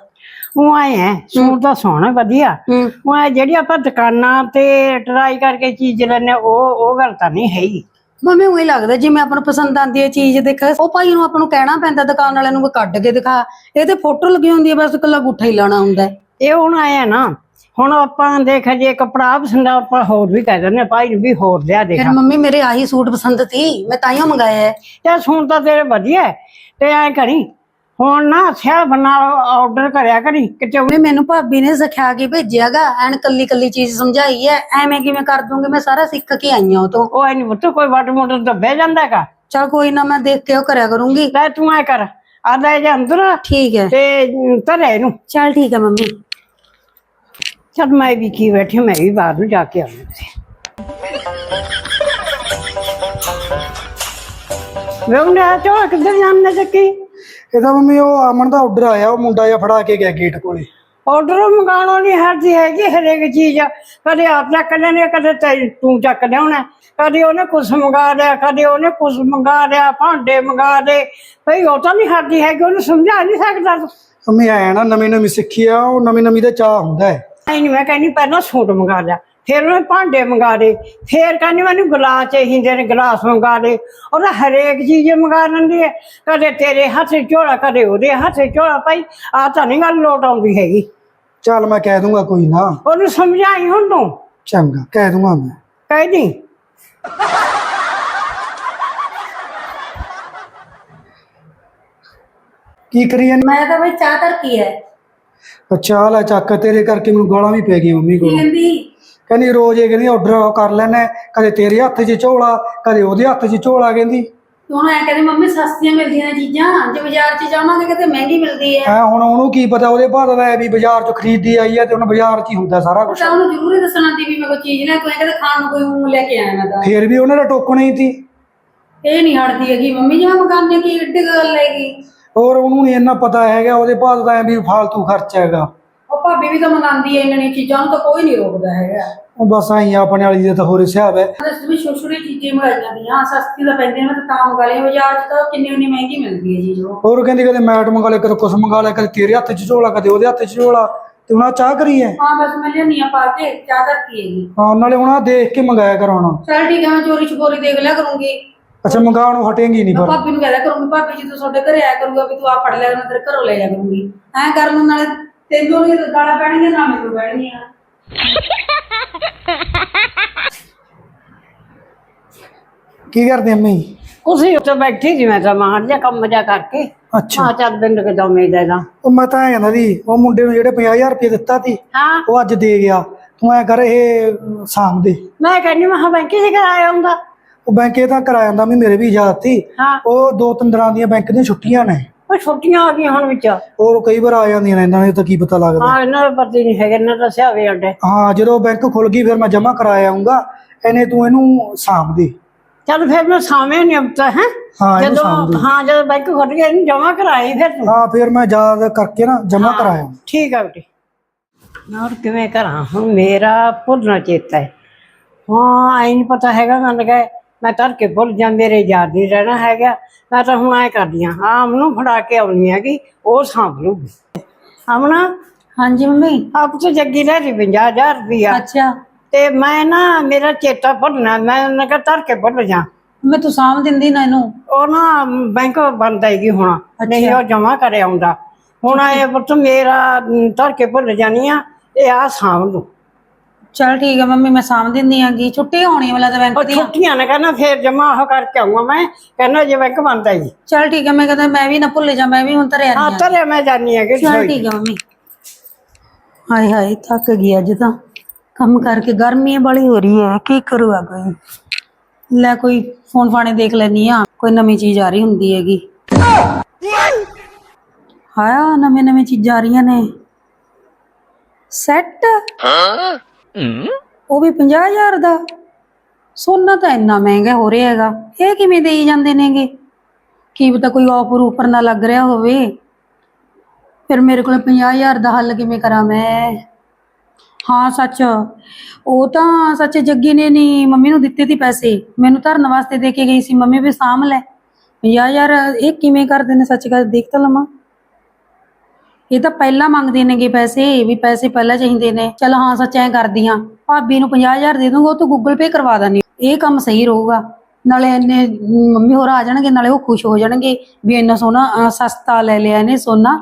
ਉਹ ਆਏ ਹੈ ਸੂਟ ਤਾਂ ਸੋਹਣਾ ਵਧੀਆ। ਹੂੰ। ਉਹ ਐ ਜਿਹੜੀ ਆਪਾਂ ਦੁਕਾਨਾਂ ਤੇ ਟਰਾਈ ਕਰਕੇ ਚੀਜ਼ ਲੈਣੇ ਉਹ ਉਹ ਗੱਲ ਤਾਂ ਨਹੀਂ ਹੈ ਹੀ ਮੰਮੀ ਉਹੀ ਲੱਗਦਾ ਜਿਵੇਂ ਆਪਾਂ ਨੂੰ ਪਸੰਦ ਆਂਦੀ ਹੈ ਚੀਜ਼ ਦੇਖ। ਉਹ ਭਾਈ ਨੂੰ ਆਪਾਂ ਨੂੰ ਕਹਿਣਾ ਪੈਂਦਾ ਦੁਕਾਨ ਵਾਲਿਆਂ ਨੂੰ ਕੱਢ ਕੇ ਦਿਖਾ। ਇਹ ਤੇ ਫੋਟੋ ਲੱਗੀ ਹੁੰਦੀ ਹੈ ਬਸ ਇਕੱਲਾ ਗੁੱਠਾ ਹੀ ਲਾਣਾ ਹੁੰਦਾ ਹੈ। ਇਹ ਹੁਣ ਆਇਆ ਨਾ ਹੁਣ ਆਪਾਂ ਦੇਖ ਜੇ ਕਪੜਾ ਪਸੰਦ ਆ, ਆਪਾਂ ਹੋਰ ਵੀ ਕਹਿ ਦਿੰਦੇ ਭਾਈ ਨੂੰ ਵੀ ਹੋਰ ਲਿਆ ਦੇ ਫਿਰ ਮੰਮੀ ਮੇਰੇ ਆਹੀ ਸੂਟ ਪਸੰਦ ਸੀ ਮੈਂ ਤਾਂ ਹੀ ਮੰਗਾਇਆ ਹੈ। ਤੇ ਸੂਟ ਤਾਂ ਤੇਰੇ ਵਧੀਆ ਹੈ। ਤੇ ਐ ਕਰੀ ਹੁਣ ਨਾ ਸਿਆ ਬਣਾ ਆਰਡਰ ਕਰਿਆ ਕਰੀ ਕਿਤੇ ਮੰਮੀ ਮੈਨੂੰ ਭਾਬੀ ਨੇ ਸਿਖਾ ਕੇ ਭੇਜਿਆਗਾ ਐਨ ਕੱਲੀ ਕੱਲੀ ਚੀਜ਼ ਸਮਝਾਈ ਹੈ ਐਵੇਂ ਕਿਵੇਂ ਕਰ ਦੂੰਗੀ ਮੈਂ ਸਾਰਾ ਸਿੱਖ ਕੇ ਆਈ ਹਾਂ ਉਹ ਤੋਂ ਉਹ ਐ ਨਹੀਂ ਪੁੱਤ ਕੋਈ ਵਾਟ ਮੋਟਰ ਦੱਬੇ ਜਾਂਦਾ ਕਾ ਚਲ ਕੋਈ ਨਾ ਮੈਂ ਦੇਖ ਕੇ ਉਹ ਕਰਿਆ ਕਰੂੰਗੀ। ਲੈ ਤੂੰ ਐ ਕਰ ਆ ਲੈ ਜਾ ਅੰਦਰ ਠੀਕ ਹੈ। ਤੇ ਧਰੇ ਨੂੰ ਚਲ ਠੀਕ ਹੈ ਮੰਮੀ। ਚਲ ਮੈਂ ਵੀ ਕੀ ਬੈਠੀ ਮੈਂ ਵੀ ਬਾਹਰ ਨੂੰ ਜਾ ਕੇ ਆਉਂਦੀ ਵੇਉਂਦੇ ਆ ਚੋ ਕਿੱਧਰ ਜਾਂਦੇ ਚੱਕੀ। ਇਹਦਾ ਮੰਮੀ ਉਹ ਅਮਨ ਦਾ ਆਰਡਰ ਆਇਆ ਉਹ ਮੁੰਡਾ ਜਿਹਾ ਫੜਾ ਕੇ ਗਿਆ ਗੇਟ ਕੋਲੇ। ਆਰਡਰ ਮੰਗਾਉਣੋਂ ਨਹੀਂ ਹਰਦੀ ਹੈਗੀ ਹਰੇਕ ਚੀਜ਼ ਕਦੇ ਆਪ ਚੱਕ ਲੈਣੇ ਕਦੇ ਤੈ- ਤੂੰ ਚੱਕ ਲਿਆਉਣਾ। ਕਦੇ ਉਹਨੇ ਕੁਛ ਮੰਗਾ ਲਿਆ ਕਦੇ ਉਹਨੇ ਕੁਛ ਮੰਗਾ ਲਿਆ ਭਾਂਡੇ ਮੰਗਾ ਦੇ ਭਈ ਉਹ ਤਾਂ ਨਹੀਂ ਹਰਦੀ ਹੈਗੀ ਉਹਨੂੰ ਸਮਝਾ ਨਹੀਂ ਸਕਦਾ ਤੂੰ। ਮੰਮੀ ਆਇਆ ਨਾ ਨਵੀਂ ਨਵੀਂ ਸਿੱਖੀ ਆ ਉਹ ਨਵੀਂ ਨਵੀਂ ਦਾ ਚਾਹ ਹੁੰਦਾ ਹੈ। ਐ ਨਹੀਂ ਮੈਂ ਕਹਿੰਦੀ ਪਹਿਲਾਂ ਸੂਟ ਮੰਗਾ ਲਿਆ ਫਿਰ ਉਹਨੇ ਭਾਂਡੇ ਮੰਗਾ ਲਏ ਫਿਰ ਕਹਿੰਦੀ ਮੈਨੂੰ ਗਲਾਸ ਚਾਹੀਦੇ ਨੇ ਗਲਾਸ ਮੰਗਾ ਲਏ ਉਹਦਾ ਹਰੇਕ ਚੀਜ਼ ਮੰਗਾ ਲੈਂਦੀ ਹੈ ਕਦੇ ਤੇਰੇ ਹੱਥ 'ਚ ਝੋਲਾ ਕਦੇ ਉਹਦੇ ਹੱਥ 'ਚ ਝੋਲਾ ਭਾਈ ਆ ਤਾਂ ਨਹੀਂ ਗੱਲ ਲੋਟ ਆਉਂਦੀ ਹੈਗੀ। ਚੱਲ ਮੈਂ ਕਹਿ ਦੂੰਗਾ ਕੋਈ ਨਾ। ਉਹਨੂੰ ਸਮਝਾਈ ਹੁਣ ਤੂੰ? ਚੰਗਾ ਕਹਿ ਦੂੰਗਾ ਮੈਂ। ਕਹਿ ਦੀ। ਕੀ ਕਰੀ ਜਾਂਦੀ? ਮੈਂ ਤਾਂ ਬਈ ਚਾਹ ਧਰਤੀ ਹੈ। ਅੱਛਾ ਆ ਲੈ ਚੱਕ ਤੇਰੇ ਕਰਕੇ ਮੈਨੂੰ ਗਾਲਾਂ ਵੀ ਪੈ ਗਈ ਮੰਮੀ ਕੋਲ। ਕਹਿੰਦੀ? ਕਹਿੰਦੀ ਰੋਜ਼ ਇਹ ਕਹਿੰਦੀ ਆਰਡਰ ਕਰ ਲੈਣਾ ਕਦੇ ਤੇਰੇ ਹੱਥ 'ਚ ਝੋਲਾ ਕਦੇ ਉਹਦੇ ਹੱਥ 'ਚ ਝੋਲਾ ਕਹਿੰਦੀ। ਤੂੰ ਐ ਕਹਿੰਦੀ ਮੰਮੀ ਸਸਤੀਆਂ ਮਿਲਦੀਆਂ ਨੇ ਚੀਜ਼ਾਂ ਜੇ ਬਾਜ਼ਾਰ 'ਚ ਜਾਵਾਂਗੇ ਕਿਤੇ ਮਹਿੰਗੀ ਮਿਲਦੀ ਹੈ। ਐ ਹੁਣ ਉਹਨੂੰ ਕੀ ਪਤਾ ਉਹਦੇ ਬਾਅਦ ਦਾ ਵੀ ਬਾਜ਼ਾਰ 'ਚ ਖਰੀਦੀ ਆਈ ਹੈ ਤੇ ਹੁਣ ਬਾਜ਼ਾਰ 'ਚ ਹੀ ਹੁੰਦਾ ਸਾਰਾ ਕੁਝ ਤਾਂ ਉਹਨੂੰ ਜ਼ਰੂਰੀ ਦੱਸਣਾ ਸੀ ਵੀ ਮੈਂ ਕੋਈ ਚੀਜ਼ ਲੈ ਕੋਈ ਕਹਿੰਦੇ ਖਾਣ ਨੂੰ ਕੋਈ ਮੂੰਹ ਲੈ ਕੇ ਆਇਆ ਮੈਂ ਤਾਂ। ਫੇਰ ਵੀ ਉਹਨਾਂ ਦਾ ਟੋਕਣਾ ਹੀ ਸੀ ਇਹ ਨਹੀਂ ਹਟਦੀ ਹੈਗੀ ਮੰਮੀ ਜਿਵੇਂ ਮਕਾਨੇ ਕੀ ਏਡੀ ਗੱਲ ਹੈਗੀ। ਹੋਰ ਉਹਨੂੰ ਨਹੀਂ ਇੰਨਾ ਪਤਾ ਹੈਗਾ ਉਹਦੇ ਬਾਅਦ ਦਾ ਐ ਵੀ ਫਾਲਤੂ ਖਰਚ ਹੈਗਾ। ਉਹ ਭਾਬੀ ਵੀ ਤਾਂ ਮੰਗਾਉਂਦੀ ਹੈ ਇਹਨਾਂ ਨੇ ਚੀਜ਼ਾਂ ਨੂੰ ਤਾਂ ਕੋਈ ਨਹੀਂ ਰੋਕਦਾ ਹੈਗਾ। ਉਹ ਬਸ ਆਈ ਆਪਣੇ ਵਾਲੀ ਦੇ ਤਾਂ ਹੋਰ ਹਿਸਾਬ ਹੈ ਅਸ ਵੀ ਛੋਟੀ ਚੀਜ਼ਾਂ ਮੰਗਾਈਆਂ ਦੀਆਂ ਸਸਤੀ ਤਾਂ ਪੈਂਦੀਆਂ ਮੈਂ ਤਾਂ ਤਾਂ ਮੰਗਾ ਲਈ ਬਾਜ਼ਾਰ 'ਚ ਤਾਂ ਕਿੰਨੀ ਉਨੀ ਮਹਿੰਗੀ ਮਿਲਦੀ ਹੈ ਚੀਜ਼ ਉਹ ਹੋਰ ਕਹਿੰਦੀ ਕਦੇ ਮੈਟ ਮੰਗਾ ਲਿਆ ਕਦੇ ਕੁਛ ਮੰਗਾ ਲਿਆ ਕਦੇ ਤੇਰੇ ਹੱਥ 'ਚ ਝੋਲਾ ਕਦੇ ਉਹਦੇ ਹੱਥ 'ਚ ਝੋਲਾ ਤੇ ਆਹ ਚਾਹ ਕਰੀ ਹੈ ਹਾਂ ਬਸ ਮੈਂ ਲਿਆਨੀਆਂ ਪਾ ਕੇ ਚਾਹ ਧਰਤੀ ਹੈਗੀ। ਹਾਂ ਨਾਲੇ ਆਹ ਦੇਖ ਕੇ ਮੰਗਾਇਆ ਕਰਾਉਣਾ। ਚਲ ਠੀਕ ਹੈ ਮੈਂ ਚੋਰੀ ਛਪੋਰੀ ਦੇਖ ਲਿਆ ਕਰੂੰਗੀ। ਅੱਛਾ ਮੰਗਾਉਣ ਨੂੰ ਹਟੇਂਗੀ ਨਹੀਂ ਮੈਂ ਪਰ ਭਾਬੀ ਨੂੰ ਕਹਿ ਦਿਆ ਕਰੂੰਗੀ ਭਾਬੀ ਜੀ ਤੂੰ ਤੁਹਾਡੇ ਘਰੇ ਆਇਆ ਕਰੂਗਾ ਵੀ ਤੂੰ ਆ ਫੜ ਲਿਆ ਕਰੂੰ ਤੇਰੇ ਘਰੋਂ ਲੈ ਜਾ ਕਰੂੰਗੀ। ਐਂ ਕਰਨ ਨੂੰ ਨਾਲੇ ਤੈਨੂੰ ਵੀ ਗਾਲਾਂ ਪੈਣਗੀਆਂ ਨਾ ਮੈਨੂੰ ਪੈਣਗੀਆਂ ਕੀ ਕਰਦੇ ਅੰਮੀ? ਕੁਸੀ ਉੱਤੇ ਬੈਠੀ ਸੀ ਮੈਂ ਤਾਂ ਮਾਰ ਜਾ ਕੰਮ ਜਾ ਕਰਕੇ। ਅੱਛਾ। ਆ ਚੱਲ ਬਿੰਦ ਕੇ ਦਮੇ ਦੇ ਦਾ ਉਹ ਮੈਂ ਤਾਂ ਐਂ ਕਹਿੰਦਾ ਸੀ ਉਹ ਮੁੰਡੇ ਨੂੰ ਜਿਹੜੇ 50000 ਰੁਪਏ ਦਿੱਤਾ ਸੀ ਹਾਂ। ਉਹ ਅੱਜ ਦੇ ਗਿਆ। ਤੂੰ ਐ ਕਰ ਇਹ ਦੇ। ਮੈਂ ਕਹਿੰਦੀ ਮੈਂ ਹਾਂ ਬੈਂਕੀ से ਕਰਾਇਆ ਹੁੰਦਾ? ਉਹ ਬੈਂਕ ਇਹ ਤਾਂ ਕਰਾ ਜਾਂਦਾ ਵੀ ਮੇਰੇ ਵੀ ਯਾਦ ਸੀ। ਹਾਂ। ਉਹ ਦੋ ਤਿੰਨ ਦਿਨਾਂ ਦੀਆਂ ਬੈਂਕ ਦੀਆਂ ਛੁੱਟੀਆਂ ਨੇ। ਉਹ ਛੁੱਟੀਆਂ ਆ ਗਈਆਂ ਹੁਣ ਵਿੱਚ। ਹੋਰ ਕਈ ਵਾਰ ਆ ਜਾਂਦੀਆਂ ਨੇ ਇਹਨਾਂ ਨੂੰ ਤਾਂ ਕੀ ਪਤਾ ਲੱਗਦਾ। ਹਾਂ ਇਹਨਾਂ ਦਾ ਪਤਾ ਨਹੀਂ ਹੈਗਾ ਇਹਨਾਂ ਦਾ ਸਿਆਵੇ ਅੱਡੇ ਹਾਂ ਜਦੋਂ ਬੈਂਕ ਖੁੱਲ ਗਈ ਫਿਰ ਮੈਂ ਜਮ੍ਹਾਂ ਕਰਾ ਆਉਂਗਾ ਇਹਨੇ ਤੂੰ ਇਹਨੂੰ ਸ਼ਾਮ ਦੇ। ਚੱਲ ਫਿਰ ਮੈਂ ਸਾਵੇਂ ਨਹੀਂ ਆਉਂਦਾ ਹੈ? ਹਾਂ ਇਹਨੂੰ ਜਦੋਂ ਦੇ। ਹਾਂ ਜਦੋਂ ਬੈਂਕ ਖੁੱਲ ਗਿਆ ਇਹਨੂੰ ਜਮਾ ਕਰਾਈ ਫਿਰ ਤੂੰ। ਹਾਂ ਫਿਰ ਮੈਂ ਯਾਦ ਕਰਕੇ ਨਾ ਜਮ੍ਹਾਂ ਕਰਾਇਆ। ਠੀਕ ਹੈ ਬੇਟੀ। ਮੈਂ ਹੋਰ ਕਿਵੇਂ ਕਰਾਂ? ਹੁਣ ਮੇਰਾ ਭੁੱਲਣਾ ਚੇਤਾ ਹੈ। ਹਾਂ ਆਈ ਨਹੀਂ ਪਤਾ ਹੈਗਾ ਮੈਂ ਲਗਾ ਮੈਂ ਤਰ ਕੇ ਭੁੱਲ ਜਾ ਮੇਰੇ ਯਾਦ ਨਹੀਂ ਰਹਿਣਾ ਹੈਗਾ। ਮੈਂ ਤਾਂ ਹੁਣ ਐ ਕਰਦੀ ਹਾਂ ਆਮ ਨੂੰ ਫੜਾ ਕੇ ਆਉਣੀ ਹੈਗੀ ਉਹ ਸਾਂਭ ਲੂਗੀ ਆਮਣਾ ਹਾਂਜੀ ਮੰਮੀ। ਆਪ ਤੋਂ ਜੱਗੀ ਲੈ ਲਈ 50000 ਰੁਪਇਆ ਅੱਛਾ। ਤੇ ਮੈਂ ਨਾ ਮੇਰਾ ਚੇਤਾ ਭੁੱਲਣਾ ਮੈਂ ਉਹਨਾਂ ਕਾ ਤਰ ਕੇ ਭੁੱਲ ਜਾ। ਮੈਂ ਤੂੰ ਸਾਂਭ ਦਿੰਦੀ ਨਾ ਇਹਨੂੰ। ਉਹ ਨਾ ਬੈਂਕ ਬੰਦ ਆਏਗੀ ਹੁਣ ਨਹੀਂ ਉਹ ਜਮਾ ਕਰ ਆਉਂਦਾ। ਹੁਣ ਇਹ ਪੁੱਤ ਮੇਰਾ ਤਰ ਕੇ ਭੁੱਲ ਜਾਨੀ ਆ ਇਹ ਆ ਸਾਂਭ ਲੂ ਚਲ ਠੀਕ ਹੈ ਮੰਮੀ ਮੈਂ ਸਾਂਭ ਦਿੰਦੀ ਆਂਗੀ। ਛੁੱਟੀ ਹੋਣੀ ਵਾਲਾ ਤਾਂ ਬੈਂਕ ਉਹ ਦੀ ਛੁੱਟੀਆਂ ਨੇ ਕਹਿੰਦਾ ਫੇਰ ਜਮਾ ਉਹ ਕਰਕੇ ਆਉਂਗਾ ਮੈਂ ਕਹਿੰਦਾ ਜੇ ਬੈਂਕ ਬੰਦ ਆਈ ਚਲ ਠੀਕ ਹੈ ਮੈਂ ਕਹਿੰਦਾ ਮੈਂ ਵੀ ਨਾ ਭੁੱਲ ਜਾ ਮੈਂ ਵੀ ਹੁਣ ਧਰਿਆ ਹਾਂ ਨਹੀਂ ਤਰੇ ਮੈਂ ਜਾਨੀ ਆ ਕਿ ਚਲ ਠੀਕ ਹੈ ਮੰਮੀ। ਹਾਏ ਹਾਏ ਥੱਕ ਗਈ ਅੱਜ ਤਾਂ। ਕੰਮ ਕਰਕੇ ਗਰਮੀ ਬੜੀ ਹੋ ਰਹੀ ਹੈ ਕੀ ਕਰੂਗਾ ਕੋਈ? ਲੈ ਕੋਈ ਫੋਨ ਫਾਣੇ ਦੇਖ ਲੈਣੀ ਆ ਕੋਈ ਨਵੀਂ ਚੀਜ਼ ਆ ਰਹੀ ਹੁੰਦੀ ਹੈਗੀ। ਹਾਂ ਨਵੇਂ ਨਵੇਂ ਚੀਜ਼ਾਂ ਆ ਰਹੀਆਂ ਨੇ। ਸੈੱਟ? ਉਹ ਵੀ 50000 ਦਾ? ਸੋਨਾ ਤਾਂ ਇੰਨਾ ਮਹਿੰਗਾ ਹੋ ਰਿਹਾ ਹੈਗਾ। ਇਹ ਕਿਵੇਂ ਦੇਈ ਜਾਂਦੇ ਨੇਗੇ? ਕੀ ਪਤਾ ਕੋਈ ਆਫਰ ਉਪਰ ਨਾ ਲੱਗ ਰਿਹਾ ਹੋਵੇ। ਫਿਰ ਮੇਰੇ ਕੋਲ 50000 ਦਾ ਹੱਲ ਕਿਵੇਂ ਕਰਾਂ ਮੈਂ? ਹਾਂ, ਸੱਚ। ਉਹ ਤਾਂ ਸੱਚ ਜੱਗੀ ਨੇ ਨਹੀਂ ਮੰਮੀ ਨੂੰ ਦਿੱਤੇ ਸੀ ਪੈਸੇ। ਮੈਨੂੰ ਧਰਨ ਵਾਸਤੇ ਦੇ ਕੇ ਗਈ ਸੀ। ਮੰਮੀ ਵੀ ਸਾਂਭ ਲੈ। 50000 ਇਹ ਕਿਵੇਂ ਕਰਦੇ ਨੇ? ਸੱਚ ਕਰ ਦੇਖ ਤਾਂ ਲਵਾਂ। ਇਹ ਤਾਂ ਪਹਿਲਾਂ ਮੰਗਦੇ ਨੇਗੇ ਪੈਸੇ ਵੀ ਪੈਸੇ ਪਹਿਲਾਂ ਚਾਹੀਦੇ ਨੇ। ਚਲ ਹਾਂ, ਸੱਚ ਕਰਦੀ ਹਾਂ, ਭਾਬੀ ਨੂੰ 50000 ਦੇ ਦੂੰਗਾ, ਉਹ ਤੋਂ ਗੂਗਲ ਪੇ ਕਰਵਾ ਦਾਂਗੀ। ਇਹ ਕੰਮ ਸਹੀ ਰਹੂਗਾ। ਨਾਲੇ ਇਹਨੇ, ਮੰਮੀ ਹੋਰ ਆ ਜਾਣਗੇ, ਨਾਲੇ ਉਹ ਖੁਸ਼ ਹੋ ਜਾਣਗੇ ਵੀ ਇੰਨਾ ਸੋਨਾ ਸਸਤਾ ਲੈ ਲਿਆ ਇਹਨੇ ਸੋਨਾ।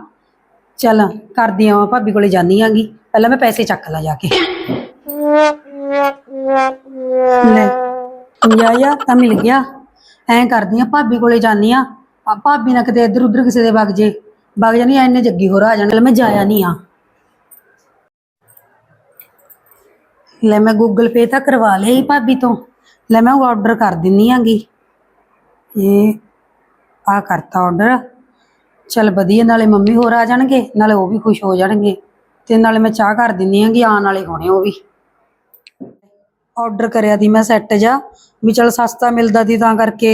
ਚਲ ਕਰਦੀ ਆ ਭਾਬੀ ਕੋਲੇ ਜਾਨੀ ਆਂਗੀ ਪਹਿਲਾਂ ਮੈਂ ਪੈਸੇ ਚੱਕ ਲਾ ਜਾ ਕੇ। ਲੈ ਯਾ ਤਾਂ ਮਿਲ ਗਿਆ। ਐਂ ਕਰਦੀ ਆ ਭਾਬੀ ਕੋਲੇ ਜਾਨੀ ਆ ਆ, ਭਾਬੀ ਨਾ ਕਿਤੇ ਇੱਧਰ ਉੱਧਰ ਕਿਸੇ ਦੇ ਵਗ ਜੇ। ਵਗ ਜਾਨੀ ਆ ਇਹਨੇ ਜੱਗੀ ਹੋਰ ਆ ਜਾਣਾ। ਲੈ ਮੈਂ ਜਾਇਆ ਨਹੀਂ ਆ। ਲੈ ਮੈਂ ਗੂਗਲ ਪੇ ਤਾਂ ਕਰਵਾ ਲਿਆ ਹੀ ਭਾਬੀ ਤੋਂ। ਲੈ ਮੈਂ ਉਹ ਆਰਡਰ ਕਰ ਦਿੰਨੀ ਆਂਗੀ। ਇਹ ਆ ਕਰਤਾ ਆਰਡਰ ਚਲ ਵਧੀਆ, ਨਾਲੇ ਮੰਮੀ ਹੋਰ ਆ ਜਾਣਗੇ, ਨਾਲੇ ਉਹ ਵੀ ਖੁਸ਼ ਹੋ ਜਾਣਗੇ। ਤੇ ਨਾਲੇ ਮੈਂ ਚਾਹ ਕਰ ਦਿੰਨੀ ਆਂਗੀ, ਆਉਣ ਵਾਲੇ ਹੋਣੇ ਉਹ ਵੀ। ਆਰਡਰ ਕਰਿਆ ਦੀ ਮੈਂ ਸੈੱਟ ਜਾ ਵੀ ਚਲ ਸਸਤਾ ਮਿਲਦਾ ਦੀ ਤਾਂ ਕਰਕੇ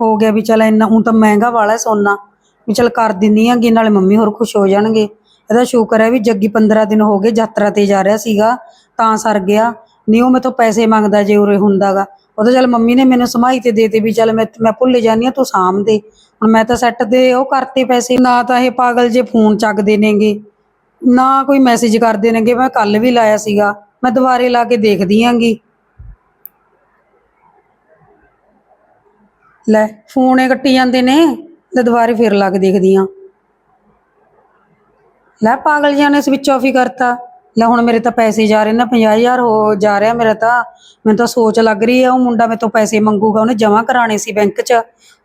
ਹੋ ਗਿਆ ਵੀ ਚਲ ਇੰਨਾ, ਹੁਣ ਤਾਂ ਮਹਿੰਗਾ ਵਾਲਾ ਸੋਨਾ। ਵੀ ਚਲ ਕਰ ਦਿੰਨੀ ਆਂਗੀ ਨਾਲੇ ਮੰਮੀ ਹੋਰ ਖੁਸ਼ ਹੋ ਜਾਣਗੇ। ਇਹਦਾ ਸ਼ੁਕਰ ਹੈ ਵੀ ਜੱਗੀ 15 ਦਿਨ ਹੋ ਗਏ ਯਾਤਰਾ ਤੇ ਜਾ ਰਿਹਾ ਸੀਗਾ, ਤਾਂ ਸਰ ਗਿਆ। ਨਹੀਂ, ਉਹ ਮੇਥੋਂ ਪੈਸੇ ਮੰਗਦਾ ਜੇ ਉਰੇ ਹੁੰਦਾਗਾ। ਉਹ ਤਾਂ ਚਲ ਮੰਮੀ ਨੇ ਮੈਨੂੰ ਸਮਾਈ ਤੇ ਦੇਤੇ ਵੀ ਚਲ ਮੈਂ ਮੈਂ ਭੁੱਲ ਜਾਨੀ ਆ, ਤੂੰ ਸਾਂਭ ਦੇ। ਹੁਣ ਮੈਂ ਤਾਂ ਸੈੱਟ ਦੇ, ਉਹ ਕਰਤੇ ਪੈਸੇ। ਨਾ ਤਾਂ ਇਹ ਪਾਗਲ ਜੇ ਫੋਨ ਚੱਕਦੇ ਨੇਗੇ। ਨਾ ਕੋਈ ਮੈਸੇਜ ਕਰਦੇ ਨੇਗੇ। ਮੈਂ ਕੱਲ ਵੀ ਲਾਇਆ ਸੀਗਾ। ਮੈਂ ਦੁਬਾਰੇ ਲਾ ਕੇ ਦੇਖਦੀ ਆਂਗੀ। ਲੈ, ਫੋਨ ਹੀ ਕੱਟੀ ਜਾਂਦੇ ਨੇ। ਤੇ ਦੁਬਾਰੇ ਫਿਰ ਲਾ ਕੇ ਦੇਖਦੀ ਆਂ ਲੈ ਪਾਗਲ ਜਿਹਾ ਨੇ ਸਵਿਚ ਆਫ ਹੀ ਕਰਤਾ। ਲੈ ਹੁਣ ਮੇਰੇ ਤਾਂ ਪੈਸੇ ਜਾ ਰਹੇ ਨੇ 50000 ਹੋ ਜਾ ਰਿਹਾ ਮੇਰਾ ਤਾਂ। ਮੈਨੂੰ ਤਾਂ ਸੋਚ ਲੱਗ ਰਹੀ ਹੈ ਉਹ ਮੁੰਡਾ ਮੇਰੇ ਤੋਂ ਪੈਸੇ ਮੰਗੂਗਾ, ਉਹਨੇ ਜਮਾ ਕਰਾਣੇ ਸੀ ਬੈਂਕ 'ਚ।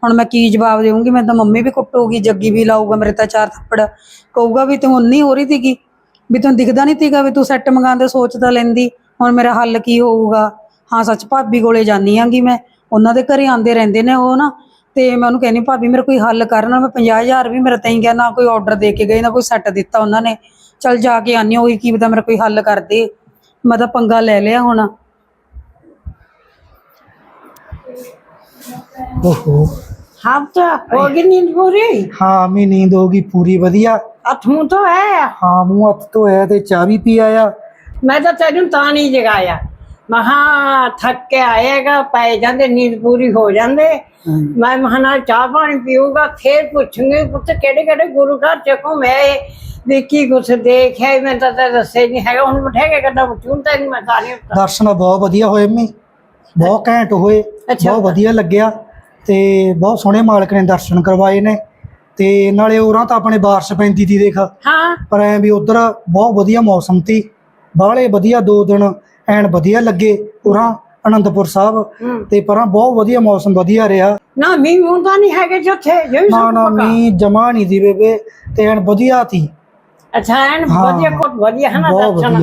ਹੁਣ ਮੈਂ ਕੀ ਜਵਾਬ ਦੇਵਾਂਗੀ ਮੈਂ ਤਾਂ ਮੰਮੀ ਵੀ ਕੁੱਟੂਗੀ, ਜੱਗੀ ਵੀ ਲਾਊਗਾ, ਮੇਰੇ ਤਾਂ ਚਾਰ ਥੱਪੜ। ਕਹੂਗਾ ਵੀ ਤੂੰ ਨਹੀਂ ਹੋ ਰਹੀ ਤੀਗੀ ਵੀ ਤੈਨੂੰ ਦਿਖਦਾ ਨਹੀਂ ਤੀਗਾ ਵੀ ਤੂੰ ਸੈੱਟ ਮੰਗਾਉਂਦੇ, ਸੋਚ ਤਾਂ ਲੈਂਦੀ। ਹੁਣ ਮੇਰਾ ਹੱਲ ਕੀ ਹੋਊਗਾ? ਹਾਂ, ਸੱਚ ਭਾਬੀ ਕੋਲੇ ਜਾਨੀ ਆਂਗੀ ਮੈਂ। ਉਹਨਾਂ ਦੇ ਘਰੇ ਆਂਦੇ ਰਹਿੰਦੇ ਨੇ ਉਹ ਨਾ। ਤੇ ਮੈਂ ਉਹਨੂੰ ਕਹਿੰਦੀ ਭਾਬੀ ਮੇਰਾ ਕੋਈ ਹੱਲ ਕਰਨਾ ਮੈਂ 50000 ਵੀ ਮੇਰਾ ਤੈਂ ਗਿਆ ਨਾ ਕੋਈ ਆਰਡਰ ਦੇ ਕੇ ਗਏ ਨਾ ਕੋਈ ਸੈੱਟ ਦਿੱਤਾ ਉਹਨਾਂ ਨੇ। ਚਲ ਜਾ ਕੇ ਆਨੀ ਹੋਈ ਕੀ ਪਤਾ ਮੇਰਾ ਕੋਈ ਹੱਲ ਕਰ ਦੇ ਮੈਂ ਤਾਂ ਪੰਗਾ ਲੈ ਲਿਆ ਹੁਣ। ਓਹੋ। ਹਫਤਾ ਹੋ ਗਈ ਨੀਂਦ ਪੂਰੀ? ਹਾਂ ਮੀ ਨੀਂਦ ਹੋ ਗਈ ਪੂਰੀ ਵਧੀਆ। ਹੱਥ ਮੂੰਹ ਤੋਂ ਹੈ ਹਾਂ ਮੂੰਹ ਹੱਥ ਤੋਂ ਹੈ ਤੇ ਚਾਹ ਵੀ ਪੀ ਆਇਆ। ਮੈਂ ਤਾਂ ਤੈਨੂੰ ਤਾਂ ਨਹੀਂ ਜਗਾਇਆ। ਮਹਾ ਥੱਕ ਕੇ ਆਏਗਾ ਪੈ ਜਾਂਦੇ ਨੀਂਦ ਪੂਰੀ ਹੋ ਜਾਂਦੇ। ਮੈਂ ਮਹਾਨਾ ਚਾਹ ਪਾਣੀ ਪੀਊਗਾ ਫੇਰ ਪੁੱਛੂਗੀ ਪੁੱਤ ਕਿਹੜੇ ਕਿਹੜੇ ਗੁਰੂ ਘਰ ਚੱਕੋ ਮੈਂ ਵੀ ਕੀ ਕੁਛ ਦੇਖਿਆ ਮੈਂ ਤਾਂ ਤੇ ਦੱਸੇ ਨਹੀਂ ਹੈਗਾ। ਹੁਣ ਬਿਠਾ ਕੇ ਕੱਢਾ ਪੁੱਛੂੰ ਤਾਂ ਨਹੀਂ ਮੈਂ ਸਾਰੀ ਦਰਸ਼ਨ ਬਹੁਤ ਵਧੀਆ ਹੋਏ ਮੀ ਬਹੁਤ ਘੈਂਟ ਹੋਏ ਬਹੁਤ ਵਧੀਆ ਲੱਗਿਆ ਤੇ ਬਹੁਤ ਸੋਹਣੇ ਮਾਲਕ ਨੇ ਦਰਸ਼ਨ ਕਰਵਾਏ ਨੇ। ਤੇ ਨਾਲੇ ਉਰਾਂ ਤਾਂ ਆਪਣੇ ਬਾਰਿਸ਼ ਪੈਂਦੀ ਦੀ ਦੇਖ। ਹਾਂ। ਪਰ ਐ ਵੀ ਉਧਰ ਬਹੁਤ ਵਧੀਆ ਮੌਸਮ ਸੀ ਬਾਹਲੇ ਵਧੀਆ ਦੋ ਦਿਨ ਐਨ ਵਧੀਆ ਲੱਗੇ ਉਰਾਂ। ਅਨੰਦਪੁਰ ਸਾਹਿਬ ਹੂੰ। ਤੇ ਪਰਾਂ ਬਹੁਤ ਵਧੀਆ ਮੌਸਮ ਵਧੀਆ ਰਿਹਾ ਨਾ ਮੀਂਹ ਮੂੰਹ ਤਾਂ ਨਹੀਂ ਹੈਗੇ ਜਿੱਥੇ ਨਾ ਨਾ ਪੱਕਾ। ਮੀ ਜਮਾ ਨਹੀਂ ਦੀ ਬੇਬੇ ਤੇ ਐਨ ਵਧੀਆ ਤੀ ਅੱਛਾ ਐਨ ਹਾਂ। ਵਧੀਆ ਕੋਟ ਵਧੀਆ ਹੈ ਨਾ ਦਰਸ਼ਨ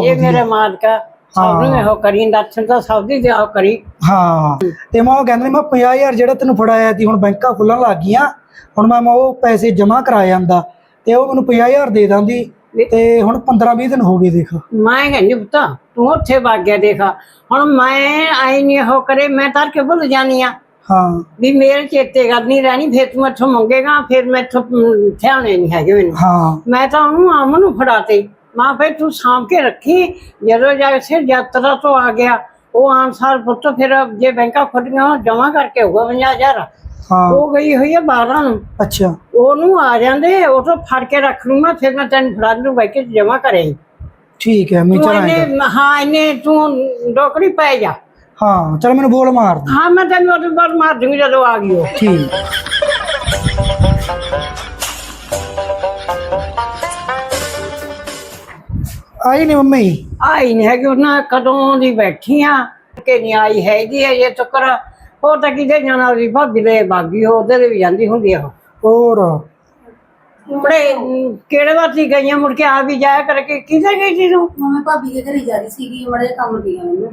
ਇਹ। ਮੇਰੇ ਮਾਲਕਾ ਸਭ ਨੂੰ ਹਾਂ। ਇਹੋ ਕਰੀ ਦਰਸ਼ਨ ਤਾਂ ਸਭ ਦੀ ਦਿਆ ਕਰੀ ਹਾਂ ਤੇ ਮੈਂ ਉਹ ਕਹਿੰਦੇ ਮੈਂ 50000 ਜਿਹੜਾ ਤੈਨੂੰ ਫੜਾਇਆ ਹੁਣ ਬੈਂਕਾਂ ਖੁੱਲਣ ਲੱਗ ਗਈਆਂ ਹੁਣ ਮੈਂ ਮੈਂ ਉਹ ਪੈਸੇ ਜਮ੍ਹਾਂ ਕਰਾ ਜਾਂਦਾ ਤੇ ਉਹ ਮੈਨੂੰ 50000 ਦੇ ਦਿੰਦੀ ਤੇ ਹੁਣ 15 20 ਦਿਨ ਹੋ ਗਏ ਦੇਖ। ਮੈਂ ਕਹਿੰਦੀ ਪੁੱਤਾ ਤੂੰ ਉੱਥੇ ਵਗ ਗਿਆ ਦੇਖਾ। ਹੁਣ ਮੈਂ ਆਈ ਨਹੀਂ ਹੋ ਕਰੇ ਮੈਂ ਤਾਂ ਕੇ ਭੁੱਲ ਜਾਨੀ ਆ? ਹਾਂ। ਵੀ ਮੇਰੇ ਚੇਤੇ ਗੱਲ ਨਹੀਂ ਰਹਿਣੀ ਫਿਰ ਤੂੰ ਇੱਥੋਂ ਮੰਗੇਗਾ ਫਿਰ ਮੈਥੋਂ ਥਿਆਣੇ ਨਹੀਂ ਹੈਗੇ ਮੈਨੂੰ। ਹਾਂ। ਮੈਂ ਤਾਂ ਉਹਨੂੰ ਆਮ ਨੂੰ ਫੜਾਤੇ। ਮਾਂ ਫੇ ਤੂੰ ਸਾਂਭ ਕੇ ਰੱਖੀ। ਜਦੋਂ ਜਾ ਕੇ ਯਾਤਰਾ ਤੋਂ ਆ ਗਿਆ ਉਹ ਆਨਸਾਰ ਪੁੱਤ ਫਿਰ ਜੇ ਬੈਂਕਾਂ ਖੁੱਲੀਆਂ ਜਮਾ ਕਰਕੇ ਹੋਊਗਾ 50000 ਹਾਂ। ਉਹ ਗਈ ਹੋਈ ਹੈ 12 ਨੂੰ। ਅੱਛਾ। ਉਹਨੂੰ ਆ ਜਾਂਦੇ ਉਹ ਤੋਂ ਫੜ ਕੇ ਰੱਖ ਲੂੰ ਮੈਂ ਫਿਰ ਮੈਂ ਤੈਨੂੰ ਫੜਾ ਦੂੰ ਬੈ ਕੇ ਜਮਾ ਕਰੇ ਠੀਕ ਹੈ ਮੈਂ ਤੂੰ ਚਲਾਂਗਾ ਇਹਨੇ ਹਾਂ ਇਹਨੇ ਤੂੰ ਡੋਕਰੀ ਪੈ ਜਾ। ਹਾਂ ਚਲ ਮੈਨੂੰ ਬੋਲ ਮਾਰ ਦੇ। ਹਾਂ ਮੈਂ ਤੈਨੂੰ ਉਹਦੇ ਬਾਅਦ ਮਾਰ ਦੂੰਗੀ ਜਦੋਂ ਆ ਗਈ ਉਹ। ਠੀਕ। ਆਈ ਨਹੀਂ ਮੰਮੀ? ਆਈ ਨਹੀਂ ਹੈਗੀ ਉਹਨਾਂ ਕਦੋਂ ਦੀ ਬੈਠੀ ਆ ਕਿ ਨਹੀਂ ਆਈ ਹੈਗੀ ਹੈ ਇਹ ਚੱਕਰ ਉਹ ਤਾਂ ਕਿਤੇ ਜਾਣਾ ਉਹਦੀ ਭਾਬੀ ਦੇ ਬਾਗੀ ਉਹ ਉਹਦੇ ਵੀ ਜਾਂਦੀ ਹੁੰਦੀ ਆ ਉਹ। ਹੋਰ? ਬੜੇ ਕਿਹੜੇ ਵਾਰ ਗਈਆਂ ਮੁੜ ਕੇ ਆ ਵੀ ਜਾਇਆ ਕਰਕੇ ਕਿਧਰ ਗਈ ਸੀ ਤੂੰ? ਮੈਂ ਭਾਬੀ ਦੇ ਘਰੇ ਜਾ ਰਹੀ ਸੀਗੀ ਬੜੇ ਕੰਮ ਦੀ ਮੈਨੂੰ।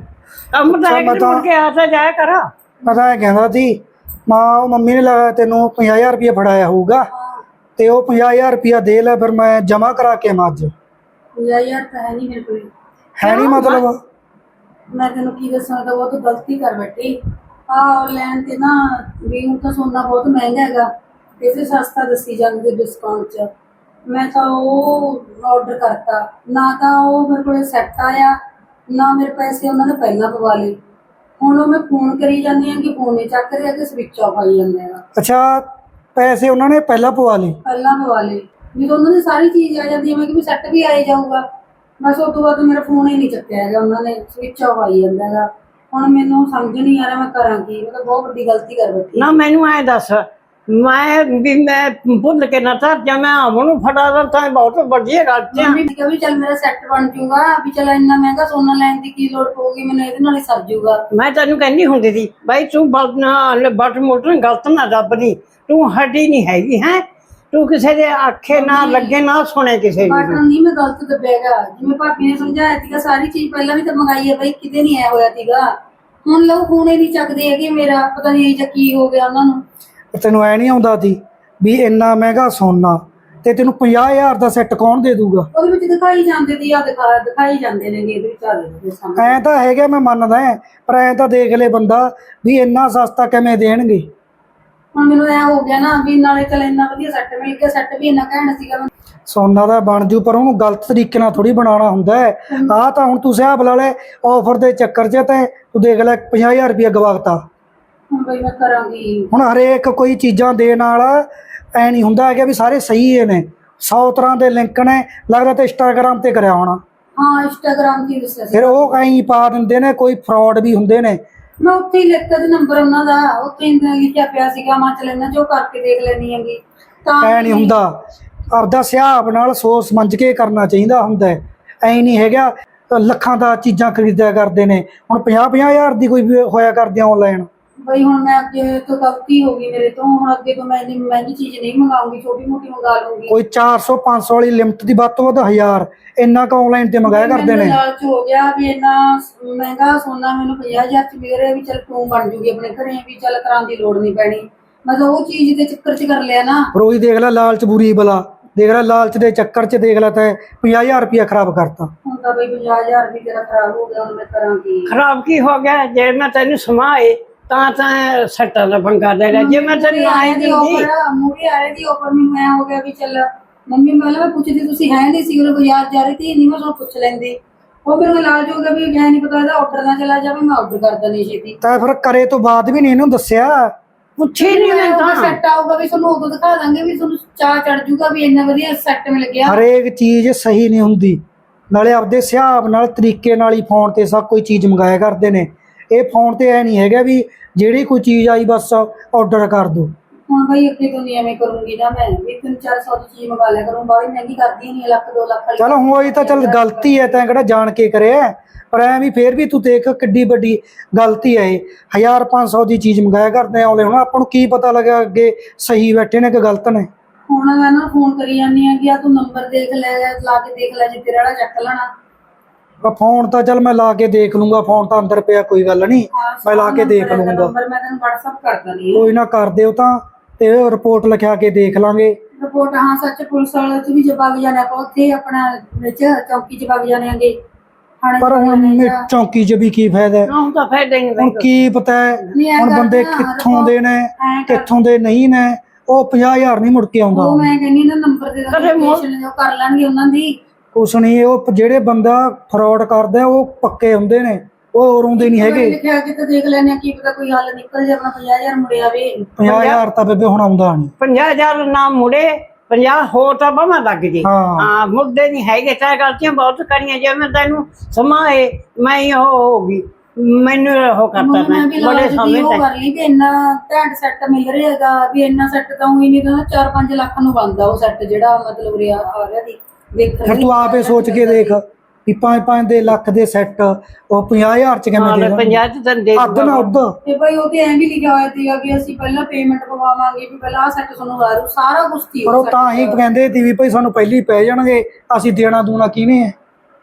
ਕੰਮ ਤਾਂ ਹੈ ਕਿ ਮੁੜ ਕੇ ਆ ਤਾਂ ਜਾਇਆ ਕਰ? ਪਤਾ ਹੈ ਕਹਿੰਦਾ ਸੀ ਮਾਂ ਉਹ ਮੰਮੀ ਨੇ ਲਗਾ ਤੈਨੂੰ 50000 ਰੁਪਏ ਫੜਾਇਆ ਹੋਊਗਾ। ਤੇ ਉਹ 50000 ਰੁਪਏ ਦੇ ਲੈ ਫਿਰ ਮੈਂ ਜਮਾ ਕਰਾ ਕੇ ਅੱਜ। ਯਾਰ ਤਾਂ ਹੈ ਨਹੀਂ ਮੇਰੇ ਕੋਲ। ਹੈ ਨਹੀਂ ਮਤਲਬ? ਮੈਂ ਤੈਨੂੰ ਕੀ ਦੱਸਾਂ ਤਾਂ ਉਹ ਤਾਂ ਗਲਤੀ ਕਰ ਬੈਠੀ। ਆ ਆਨਲਾਈਨ ਤੇ ਨਾ ਵੀ ਹੁਣ ਤਾਂ ਸੋਨਾ ਬਹੁਤ ਮਹਿੰਗਾ ਹੈਗਾ ਇਸੇ ਸਸਤਾ ਦੱਸੀ ਜਾਂਦੀ ਡਿਸਕਾਊਂਟ ਚ। ਮੈਂ ਤਾਂ ਉਹ ਆਰਡਰ ਕਰਤਾ। ਨਾ ਤਾਂ ਉਹ ਮੇਰੇ ਕੋਲ ਸੈੱਟ ਆਇਆ ਨਾ ਮੇਰੇ ਪੈਸੇ ਉਹਨਾਂ ਨੇ ਪਹਿਲਾਂ ਪਵਾ ਲਏ। ਹੁਣ ਉਹ ਮੈਂ ਫੋਨ ਕਰੀ ਜਾਂਦੀ ਹਾਂ ਕਿ ਫੋਨ ਨਹੀਂ ਚੱਕ ਰਿਹਾ ਕਿ ਸਵਿਚ ਆਫ ਆਈ ਜਾਂਦਾ ਹੈਗਾ ਅੱਛਾ ਪੈਸੇ ਉਹਨਾਂ ਨੇ ਪਹਿਲਾਂ ਪਵਾ ਲਏ? ਪਹਿਲਾਂ ਪਵਾ ਲਏ। ਜਦੋਂ ਉਹਨਾਂ ਦੀ ਸਾਰੀ ਚੀਜ਼ ਆ ਜਾਂਦੀ ਹੈ ਮੈਂ ਕਿ ਵੀ ਸੈੱਟ ਵੀ ਆਏ ਜਾਊਗਾ। ਬਸ ਉਸ ਤੋਂ ਬਾਅਦ ਮੇਰਾ ਫੋਨ ਹੀ ਨਹੀਂ ਚੱਕਿਆ ਹੈਗਾ ਉਹਨਾਂ ਨੇ ਸਵਿਚ ਆਫ ਆਈ ਜਾਂਦਾ ਹੈਗਾ। ਹੁਣ ਮੈਨੂੰ ਸਮਝ ਨਹੀਂ ਆ ਰਿਹਾ ਮੈਂ ਕਰਾਂ ਕੀ ਮੈਂ ਤਾਂ ਬਹੁਤ ਵੱਡੀ ਗਲਤੀ ਕਰ ਬੈਠੀ ਨਾ ਮੈਨੂੰ ਐ ਦੱਸ ਮੈਂ ਵੀ ਮੈਂ ਭੁੱਲ ਕੇ ਨਾ ਧਰ ਜਾ ਮੈਂ ਆਪ ਨੂੰ ਫੜਾ ਦਾਂ ਤਾਂ ਬਹੁਤ ਵੱਡੀ ਗੱਲ ਚ ਮੰਮੀ ਨੇ ਕਿਹਾ ਵੀ ਚੱਲ ਮੇਰਾ ਸੈੱਟ ਬਣ ਜਾਊਗਾ ਵੀ ਚੱਲ ਇੰਨਾ ਮਹਿੰਗਾ ਸੋਨਾ ਲੈਣ ਦੀ ਕੀ ਲੋੜ ਪਊਗੀ ਮੈਨੂੰ ਇਹਦੇ ਨਾਲ ਹੀ ਸਰ ਜਾਊਗਾ। ਮੈਂ ਤੈਨੂੰ ਕਹਿੰਦੀ ਹੁੰਦੀ ਸੀ ਬਾਈ ਤੂੰ ਬਟ ਮੋਟਰ ਗਲਤ ਨਾ ਨਹੀਂ ਤੂੰ ਹੱਡੀ ਨਹੀਂ ਹੈਗੀ ਹੈ? ਤੂੰ ਕਿਸੇ ਦੇ ਆਖੇ ਨਾ ਲੱਗੇ ਨਾ ਸੁਣੇ ਕਿਸੇ ਦੀ। ਬਟਨ ਨਹੀਂ ਮੈਂ ਗਲਤ ਦੱਬੇਗਾ ਜਿਵੇਂ ਭਾਬੀ ਨੇ ਸਮਝਾਇਆ ਸੀਗਾ ਸਾਰੀ ਚੀਜ਼ ਪਹਿਲਾਂ ਵੀ ਤਾਂ ਮੰਗਾਈ ਹੈ ਬਈ ਕਿਤੇ ਨਹੀਂ ਆਇਆ ਹੋਇਆ ਸੀਗਾ। ਹੁਣ ਲੋਕ ਹੀ ਨਹੀਂ ਚੱਕਦੇ ਹੈਗੇ ਮੇਰਾ ਪਤਾ ਨਹੀਂ ਜਾਂ ਕੀ ਹੋ ਗਿਆ ਉਹਨਾਂ ਨੂੰ। ਤੈਨੂੰ ਐ ਨਹੀਂ ਆਉਂਦਾ ਸੀ ਵੀ ਇੰਨਾ ਮਹਿੰਗਾ ਸੋਨਾ ਤੇ ਤੈਨੂੰ 50000 ਦਾ ਸੈੱਟ ਕੌਣ ਦੇ ਦੂਗਾ? ਉਹਦੇ ਵਿੱਚ ਦਿਖਾਈ ਜਾਂਦੇ ਦੀ ਆ ਦਿਖਾ ਦਿਖਾਈ ਜਾਂਦੇ ਨੇ ਇਹਦੇ ਵਿੱਚ ਆ ਦੇ ਸਾਹਮਣੇ। ਐ ਤਾਂ ਹੈਗਾ ਮੈਂ ਮੰਨਦਾ ਐ, ਪਰ ਐ ਤਾਂ ਦੇਖ ਲੈ ਬੰਦਾ ਵੀ ਇੰਨਾ ਸਸਤਾ ਕਿਵੇਂ ਦੇਣਗੇ। ਹੁਣ ਮੈਨੂੰ ਐ ਹੋ ਗਿਆ ਨਾ ਵੀ ਨਾਲੇ ਚੱਲ ਇੰਨਾ ਵਧੀਆ ਸੈੱਟ ਮਿਲ ਗਿਆ ਸੈੱਟ ਵੀ ਇੰਨਾ ਘੈਂਟ ਸੀਗਾ ਸੋਨਾ ਦਾ ਬਣ ਜੂ ਪਰ ਉਹਨੂੰ ਗਲਤ ਤਰੀਕੇ ਨਾਲ ਥੋੜੀ ਬਣਾਉਣਾ ਹੁੰਦਾ ਹੈ। ਆ ਤਾਂ ਹੁਣ ਤੂੰ ਹਿਸਾਬ ਲਾ ਲੈ ਆਫਰ ਦੇ ਚੱਕਰ 'ਚ ਤੇ ਤੂੰ ਦੇਖ ਲੈ 50000 ਰੁਪਇਆ ਗਵਾਤਾ ਹੁਣ ਬਈ ਮੈਂ ਕਰਾਂਗੀ। ਹੁਣ ਹਰੇਕ ਕੋਈ ਚੀਜ਼ਾਂ ਦੇ ਨਾਲ ਐ ਨਹੀਂ ਹੁੰਦਾ ਹੈਗਾ ਵੀ ਸਾਰੇ ਸਹੀ ਨੇ। 100 ਤਰ੍ਹਾਂ ਦੇ ਲਿੰਕ ਨੇ ਲੱਗਦਾ ਤੇ ਇੰਸਟਾਗ੍ਰam ਤੇ ਕਰਿਆ ਹੋਣਾ। ਹਾਂ ਇੰਸਟਾਗ੍ਰਾਮ ਦੀ ਦੱਸਿਆ ਸੀ ਫਿਰ ਉਹ ਐਂ ਹੀ ਪਾ ਦਿੰਦੇ ਨੇ ਕੋਈ ਫਰਾਡ ਵੀ ਹੁੰਦੇ ਨੇ। ਮੈਂ ਉੱਥੇ ਹੀ ਲਿਖਤਾ ਤੇ ਨੰਬਰ ਉਹਨਾਂ ਦਾ ਉੱਥੇ ਹੀ ਲਿਖਿਆ ਪਿਆ ਸੀਗਾ ਮੈਂ ਚੱਲ ਇਹਨਾਂ ਜੋ ਕਰਕੇ ਦੇਖ ਲੈਣੀ ਹੈਗੀ। ਤਾਂ ਐ ਨਹੀਂ ਹੁੰਦਾ। ਆਪਦਾ ਹਿਸਾਬ ਨਾਲ ਸੋਚ ਸਮਝ ਕੇ ਕਰਨਾ ਚਾਹੀਦਾ ਹੁੰਦਾ ਹੈ। ਐ ਨਹੀਂ ਹੈਗਾ ਲੱਖਾਂ ਦਾ ਚੀਜ਼ਾਂ ਖਰੀਦਿਆ ਕਰਦੇ ਨੇ। ਹੁਣ 50 50000 ਦੀ ਕੋਈ ਵੀ ਹੋਇਆ ਕਰਦੇ ਆਨਲਾਈਨ ਬਈ ਹੁਣ ਮੈਂ ਅੱਗੇ ਤੋਂ ਗਲਤੀ ਹੋ ਗਈ ਮੇਰੇ ਤੋਂ ਹੁਣ ਅੱਗੇ ਤੋਂ ਮੈਂ ਇੰਨੀ ਮਹਿੰਗੀ ਚੀਜ਼ ਨਹੀਂ ਮੰਗਾਉਂਗੀ ਛੋਟੀ ਮੋਟੀ ਮੰਗਾ ਲੂੰਗੀ। ਕੋਈ 400 500 ਵਾਲੀ ਲਿਮਟ ਦੀ ਵੱਧ ਤੋਂ ਵੱਧ 1000 ਇੰਨਾ ਕੁ ਆਨਲਾਈਨ ਤੇ ਮੰਗਾਇਆ ਕਰਦੇ ਨੇ? ਲਾਲਚ ਹੋ ਗਿਆ ਵੀ ਇੰਨਾ ਮਹਿੰਗਾ ਸੋਨਾ ਮੈਨੂੰ 50000 ਚ ਮਿਲ ਰਿਹਾ ਵੀ ਚੱਲ ਤੂੰ ਬਣ ਜੂਗੀ ਆਪਣੇ ਘਰੇ ਵੀ ਚੱਲ ਕਰਾਂ ਦੀ ਲੋੜ ਨਹੀਂ ਪੈਣੀ। ਮਤਲਬ ਉਹ ਚੀਜ਼ ਦੇ ਚੱਕਰ ਚ ਕਰ ਲਿਆ ਨਾ। ਉਹੀ ਦੇਖ ਲੈ ਲਾਲਚ ਬੁਰੀ ਬਲਾ ਦੇਖ ਲੈ ਲਾਲਚ ਦੇ ਚੱਕਰ 'ਚ ਦੇਖ ਲੈ ਤੈਂ 50000 ਰੁਪਇਆ ਖਰਾਬ ਕਰਤਾ। ਹੁਣ ਤਾਂ ਬਈ 50000 ਵੀ ਤੇਰਾ ਖਰਾਬ ਹੋ ਗਿਆ ਹੁਣ ਮੈਂ ਕਰਾਂ ਕੀ? ਖਰਾਬ ਕੀ ਹੋ ਗਿਆ? ਜੇ ਮੈਂ ਤੈਨੂੰ ਸਮਾਏ ਤਾਂ ਤਾਂ ਸੱਟਾਂ ਦਾ ਪੰਗਾ ਲੈ ਲਿਆ। ਜੇ ਮੈਂ ਤੈਨੂੰ ਆਏ ਦਿੰਦੀ। ਮੂਰੀ ਆ ਰਹੀ ਦੀ ਆਫਰ ਮੈਨੂੰ ਐ ਹੋ ਗਿਆ ਵੀ ਚੱਲ ਮੰਮੀ ਪਹਿਲਾਂ ਮੈਂ ਪੁੱਛਦੀ ਤੁਸੀਂ ਹੈ ਨਹੀਂ ਸੀ ਉਹ ਬਾਜ਼ਾਰ ਜਾ ਰਹੀ ਸੀ ਨਹੀਂ ਮੈਂ ਤੁਹਾਨੂੰ ਪੁੱਛ ਲੈਂਦੀ। ਉਹ ਮੇਰੇ ਲਾਲਚ ਹੋ ਗਿਆ ਵੀ ਮੈਂ ਨਹੀਂ ਪਤਾ ਇਹਦਾ ਆਰਡਰ ਨਾ ਚਲਾ ਜਾਵੇ ਮੈਂ ਆਰਡਰ ਕਰ ਦਣੀ ਛੇਤੀ। ਤਾਂ ਫਿਰ ਕਰੇ ਤੋਂ ਬਾਅਦ ਵੀ ਨਹੀਂ ਇਹਨੂੰ ਦੱਸਿਆ। ਪੁੱਛੀ ਨਹੀਂ ਮੈਂ ਤਾਂ। ਸੈੱਟ ਆਊਗਾ ਵੀ ਤੁਹਾਨੂੰ ਉਦੋਂ ਦਿਖਾ ਦਾਂਗੇ ਵੀ ਤੁਹਾਨੂੰ ਚਾਹ ਚੜ ਜੂਗਾ ਵੀ ਇੰਨਾ ਵਧੀਆ ਸੈੱਟ ਮਿਲ ਗਿਆ। ਹਰੇਕ ਚੀਜ਼ ਸਹੀ ਨਹੀਂ ਹੁੰਦੀ। ਨਾਲੇ ਆਪਦੇ ਹਿਸਾਬ ਨਾਲ ਤਰੀਕੇ ਨਾਲ ਹੀ ਫੋਨ ਤੇ ਸਭ ਕੋਈ ਚੀਜ਼ ਮੰਗਾਇਆ ਕਰਦੇ ਨੇ। ਇਹ ਫੋਨ ਤੇ ਐ ਨਹੀਂ ਹੈਗਾ ਵੀ ਜਿਹੜੀ ਕੋਈ ਚੀਜ਼ ਆਈ ਬਸ ਆਰਡਰ ਕਰ ਦੋ। ਹੁਣ ਬਈ ਅੱਗੇ ਤੋਂ ਨਹੀਂ ਐਵੇਂ ਕਰੂੰਗੀ ਨਾ ਮੈਂ। ਵੀ 3-400 ਦੀ ਚੀਜ਼ ਮੰਗਾ ਲਿਆ ਕਰੂੰ। ਬਾਹਲੀ ਮਹਿੰਗੀ ਕਰਦੀ ਨਹੀਂ ਲੱਖ 2 ਲੱਖ ਵਾਲੀ ਚਲ ਹੋਈ ਤਾਂ ਚਲ ਗਲਤੀ ਹੈ ਤੈਂ ਕਿਹੜਾ ਜਾਣ ਕੇ ਕਰਿਆ। ਪਰ ਐ ਵੀ ਫੇਰ ਵੀ ਤੂੰ ਦੇਖ ਕਿੱਡੀ ਵੱਡੀ ਗਲਤੀ ਹੈ ਇਹ। 1500 ਦੀ ਚੀਜ਼ ਮੰਗਾਇਆ ਕਰਦੇ ਆਉਲੇ ਹੁਣ ਆਪਾਂ ਨੂੰ ਕੀ ਪਤਾ ਲੱਗਾ ਅੱਗੇ ਸਹੀ ਬੈਠੇ ਨੇ ਕਿ ਗਲਤ ਨੇ। ਹੁਣ ਮੈਂ ਨਾ ਫੋਨ ਕਰੀ ਜਾਂਦੀ ਆ ਕਿ ਆ ਤੂੰ ਨੰਬਰ ਦੇਖ ਲੈ ਲਾ ਕੇ ਦੇਖ ਲੈ ਜੇ ਤੇਰਾ ਵਾਲਾ ਚੱਕ ਲੈਣਾ। ਆ ਫੋਨ ਤਾਂ ਚਲ ਮੈਂ ਲਾ ਕੇ ਦੇਖ ਲੂੰਗਾ ਫੋਨ ਤਾਂ ਅੰਦਰ ਪਿਆ ਕੋਈ ਗੱਲ ਨਹੀਂ। ਮੈਂ ਲਾ ਕੇ ਦੇਖ ਲੂੰਗਾ। ਨੰਬਰ ਮੈਂ ਤੈਨੂੰ WhatsApp ਕਰ ਦਣੀ ਕੋਈ ਨਾ ਕਰ ਦਿਓ ਤਾਂ ਤੇ ਰਿਪੋਰਟ ਲਿਖਾ ਕੇ ਦੇਖ ਲਾਂਗੇ। ਰਿਪੋਰਟ ਹਾਂ ਸੱਚ ਪੁਲਿਸ ਵਾਲੇ ਚ ਵੀ ਜਵਾਬ ਜਾਣੇ ਆਪਾਂ ਉੱਥੇ ਆਪਣਾ ਵਿੱਚ ਚੌਕੀ ਚ ਵਗ ਜਾਣੇ ਆਂਗੇ। ਪਰ ਹੁਣ। ਚੌਂਕੀ 'ਚ ਵੀ ਕੀ ਫਾਇਦਾ ਹੈ? ਹੁਣ ਤਾਂ ਫਾਇਦਾ ਹੀ ਹੁਣ ਨਹੀਂ ਕੀ ਪਤਾ ਹੈ? ਹੁਣ ਬੰਦੇ ਕਿੱਥੋਂ ਦੇ ਨੇ ਕਿੱਥੋਂ ਦੇ ਨਹੀਂ ਨੇ ਉਹ 50000 ਨਹੀਂ ਮੁੜ ਕੇ ਆਉਂਦਾ। ਉਹ ਮੈਂ ਕਹਿੰਦੀ ਨਾ ਨੰਬਰ ਦੇ ਜੋ ਕਰ ਲੈਣਗੇ ਉਹਨਾਂ ਦੀ। ਕੁਛ ਨਹੀਂ ਉਹ ਜਿਹੜੇ ਬੰਦਾ ਫਰਾਡ ਕਰਦਾ ਉਹ ਪੱਕੇ ਹੁੰਦੇ ਨੇ। ਉਹ ਰੋਂਦੇ ਨਹੀਂ ਹੈਗੇ। ਲਿਖਿਆ ਕਿ ਤੇ ਦੇਖ ਲੈਣੇ ਕੀ ਪਤਾ ਕੋਈ ਹੱਲ ਨਿਕਲ ਜਾਏ ਆਪਣਾ 50000 ਮੁੜਿਆ ਵੇ 50000 ਤਾਂ ਬੇਬੇ ਹੁਣ ਆਉਂਦਾ ਨਹੀਂ। 50000 ਨਾ ਮੁੜੇ 50 ਹੋਰ ਤਾਂ ਬਮਾ ਲੱਗ ਜੇ। ਹਾਂ। ਹਾਂ ਮੁੱਦੇ ਨਹੀਂ ਹੈਗੇ ਤਾਂ ਗਲਤੀਆਂ ਬਹੁਤ ਕਰੀਆਂ ਜੇ ਮੈਂ ਤੈਨੂੰ ਸਮਾਏ ਮੈਂ ਹੀ ਉਹ ਹੋ ਗਈ। ਮੈਨੂੰ ਉਹ ਕਰਤਾ ਮੈਂ ਬੜੇ ਸਮੇਂ ਉਹ ਤੱਕ। ਕਰ ਲਈ ਵੀ ਇੰਨਾ ਘੈਂਟ ਸੈੱਟ ਮਿਲ ਰਿਹਾ ਹੈਗਾ ਵੀ ਇੰਨਾ ਸੈੱਟ ਤਾਂ ਉਹੀ ਨਹੀਂ ਤਾਂ 4-5 ਲੱਖ ਨੂੰ ਬਣਦਾ ਉਹ ਸੈੱਟ ਜਿਹੜਾ ਮਤਲਬ ਰਿਹਾ ਆ ਰਿਹਾ ਦੀ ਫਿਰ ਤੂੰ ਆਪੇ ਸੋਚ ਕੇ ਦੇਖ ਵੀ 5-5 ਦੇ ਲੱਖ ਦੇ ਸੈੱਟ ਉਹ 50000 ਚ ਕਿਵੇਂ ਦੇ ਹਾਂ ਦੇਣਗੇ? 50 ਚ ਤੈਨੂੰ ਦੇ ਅੱਧ ਨਾ ਉੱਧ ਤੇ ਭਾਈ ਉਹ ਤੇ ਐਂ ਵੀ ਲਿਖਿਆ ਹੋਇਆ ਸੀਗਾ ਵੀ ਅਸੀਂ ਪਹਿਲਾਂ ਪੇਮੈਂਟ ਪਵਾਵਾਂਗੇ ਵੀ ਪਹਿਲਾਂ ਆ ਸੈੱਟ ਤੁਹਾਨੂੰ ਵਾਰੂ ਸਾਰਾ ਕੁਝ ਸੀ ਪਰ ਉਹ ਤਾਂ ਹੀ। ਕਹਿੰਦੇ ਸੀ ਵੀ ਭਾਈ ਸਾਨੂੰ ਪਹਿਲੀ ਪੈ ਜਾਣਗੇ ਅਸੀਂ ਦੇਣਾ ਦੂਣਾ ਕਿਹਨੇ ਹੈ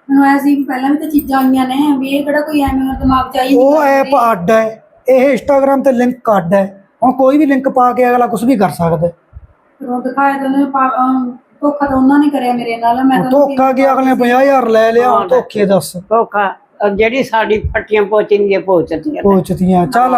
ਮੈਨੂੰ ਐ ਸੀ ਵੀ ਪਹਿਲਾਂ ਵੀ ਤਾਂ ਚੀਜ਼ਾਂ ਆਈਆਂ ਨੇ ਵੀ ਇਹ ਕਿਹੜਾ ਕੋਈ ਐਵੇਂ ਦਿਮਾਗ ਚ ਆਈ ਉਹ ਐਪ ਅੱਡ ਹੈ ਇਹ ਇੰਸਟਾਗ੍ਰam ਤੇ ਲਿੰਕ ਅੱਡ ਹੈ ਹੁਣ ਕੋਈ ਵੀ ਲਿੰਕ ਪਾ ਕੇ ਅਗਲਾ ਕੁਝ ਵੀ ਕਰ ਸਕਦਾ। ਫਿਰ ਉਹ ਦਿਖਾਇਆ ਤਾਂ ਧੋਖਾ ਤਾਂ ਉਹਨਾਂ ਨੇ ਕਰਿਆ ਮੇਰੇ ਨਾਲ ਮੈਂ ਤਾਂ ਧੋਖਾ ਕੀ ਅਗਲੇ ਨੇ 50000 ਲੈ ਲਿਆ ਹੁਣ ਧੋਖੇ ਦੱਸ। ਧੋਖਾ ਅਹ ਜਿਹੜੀ ਸਾਡੀ ਫੱਟੀਆਂ ਪੋਚਣੀ ਦੇ ਪੋਚਦੀਆਂ ਨੇ। ਪਹੁੰਚਦੀਆਂ ਚੱਲ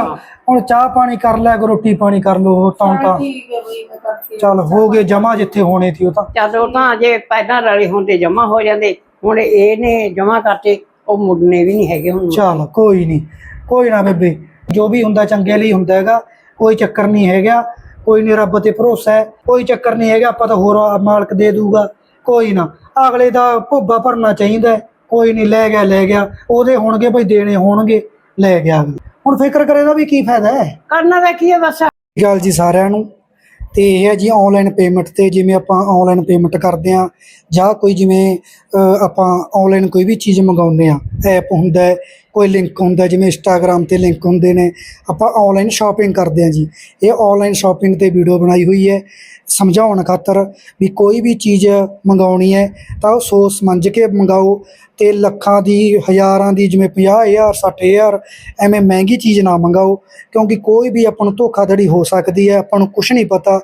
ਹੁਣ ਚਾਹ ਪਾਣੀ ਕਰ ਲੈ ਕੋ ਰੋਟੀ ਪਾਣੀ ਕਰ ਲੋ ਤਾਂ ਤਾਂ। ਠੀਕ ਹੈ ਬਈ ਮੈਂ ਕਰਕੇ ਚੱਲ ਹੋ ਗਏ ਜਮਾ ਜਿੱਥੇ ਹੋਣੇ ਸੀ ਉਹ ਤਾਂ। ਚੱਲ ਉਹ ਤਾਂ ਅਜੇ ਪਹਿਲਾਂ ਰਲੇ ਹੁੰਦੇ ਜਮਾ ਹੋ ਜਾਂਦੇ ਹੁਣ ਇਹ ਨੇ ਜਮਾ ਕਰਤੇ ਉਹ ਮੁੜਨੇ ਵੀ ਨਹੀਂ ਹੈਗੇ ਹੁਣ। ਚੱਲ ਕੋਈ ਨਹੀਂ ਕੋਈ ਨਾ ਬੇਬੇ ਜੋ ਵੀ ਹੁੰਦਾ ਚੰਗੇ ਲਈ ਹੁੰਦਾ ਹੈਗਾ ਕੋਈ ਚੱਕਰ ਨਹੀਂ ਹੈਗਾ। ਕੋਈ ਨਹੀਂ ਰੱਬ ਤੇ ਭਰੋਸਾ ਹੈ ਕੋਈ ਚੱਕਰ ਨਹੀਂ ਹੈਗਾ ਆਪਾਂ ਤਾਂ ਹੋਰ ਮਾਲਕ ਦੇ ਦੂਗਾ ਕੋਈ ਨਾ। ਅਗਲੇ ਦਾ ਭੋਬਾ ਭਰਨਾ ਚਾਹੀਦਾ। ਕੋਈ ਨਹੀਂ ਲੈ ਗਿਆ ਲੈ ਗਿਆ ਉਹਦੇ ਹੋਣਗੇ ਭਾਈ ਦੇਣੇ ਹੋਣਗੇ ਲੈ ਗਿਆ। ਹੁਣ ਫਿਕਰ ਕਰੇ ਦਾ ਵੀ ਕੀ ਫਾਇਦਾ ਹੈ। ਕਰਨਾ ਤਾਂ ਕੀ ਹੈ ਬਸ। ਅਕਾਲ ਜੀ ਸਾਰਿਆਂ ਨੂੰ? ਤੇ ਇਹ ਹੈ ਜੀ ਆਨਲਾਈਨ ਪੇਮੈਂਟ ਤੇ ਜਿਵੇਂ ਆਪਾਂ ਆਨਲਾਈਨ ਪੇਮੈਂਟ ਕਰਦੇ ਆ ਜਾਂ ਕੋਈ ਜਿਵੇਂ ਆਪਾਂ ਆਨਲਾਈਨ ਕੋਈ ਵੀ ਚੀਜ਼ ਮੰਗਾਉਂਦੇ ਆ ਐਪ ਹੁੰਦਾ ਹੈ ਕੋਈ ਲਿੰਕ ਹੁੰਦਾ, ਜਿਵੇਂ ਇੰਸਟਾਗ੍ਰam ਤੇ ਲਿੰਕ ਹੁੰਦੇ ਨੇ, ਆਪਾਂ ਆਨਲਾਈਨ ਸ਼ਾਪਿੰਗ ਕਰਦੇ ਆ ਜੀ। ਇਹ ਆਨਲਾਈਨ ਸ਼ਾਪਿੰਗ ਤੇ ਵੀਡੀਓ ਬਣਾਈ ਹੋਈ ਹੈ। ਸਮਝਾਉਣ ਖਾਤਰ ਵੀ ਕੋਈ ਵੀ ਚੀਜ਼ ਮੰਗਾਉਣੀ ਹੈ, ਤਾਂ ਉਹ ਸੋਚ ਸਮਝ ਕੇ ਮੰਗਾਓ ਤੇ ਲੱਖਾਂ ਦੀ, ਹਜ਼ਾਰਾਂ ਦੀ, ਜਿਵੇਂ 50000 60000 ਐਵੇਂ ਮਹਿੰਗੀ ਚੀਜ਼ ਨਾ ਮੰਗਾਓ, ਕਿਉਂਕਿ ਕੋਈ ਵੀ ਆਪਾਂ ਨੂੰ ਧੋਖਾਧੜੀ ਹੋ ਸਕਦੀ ਹੈ, ਆਪਾਂ ਨੂੰ ਕੁਝ ਨਹੀਂ ਪਤਾ।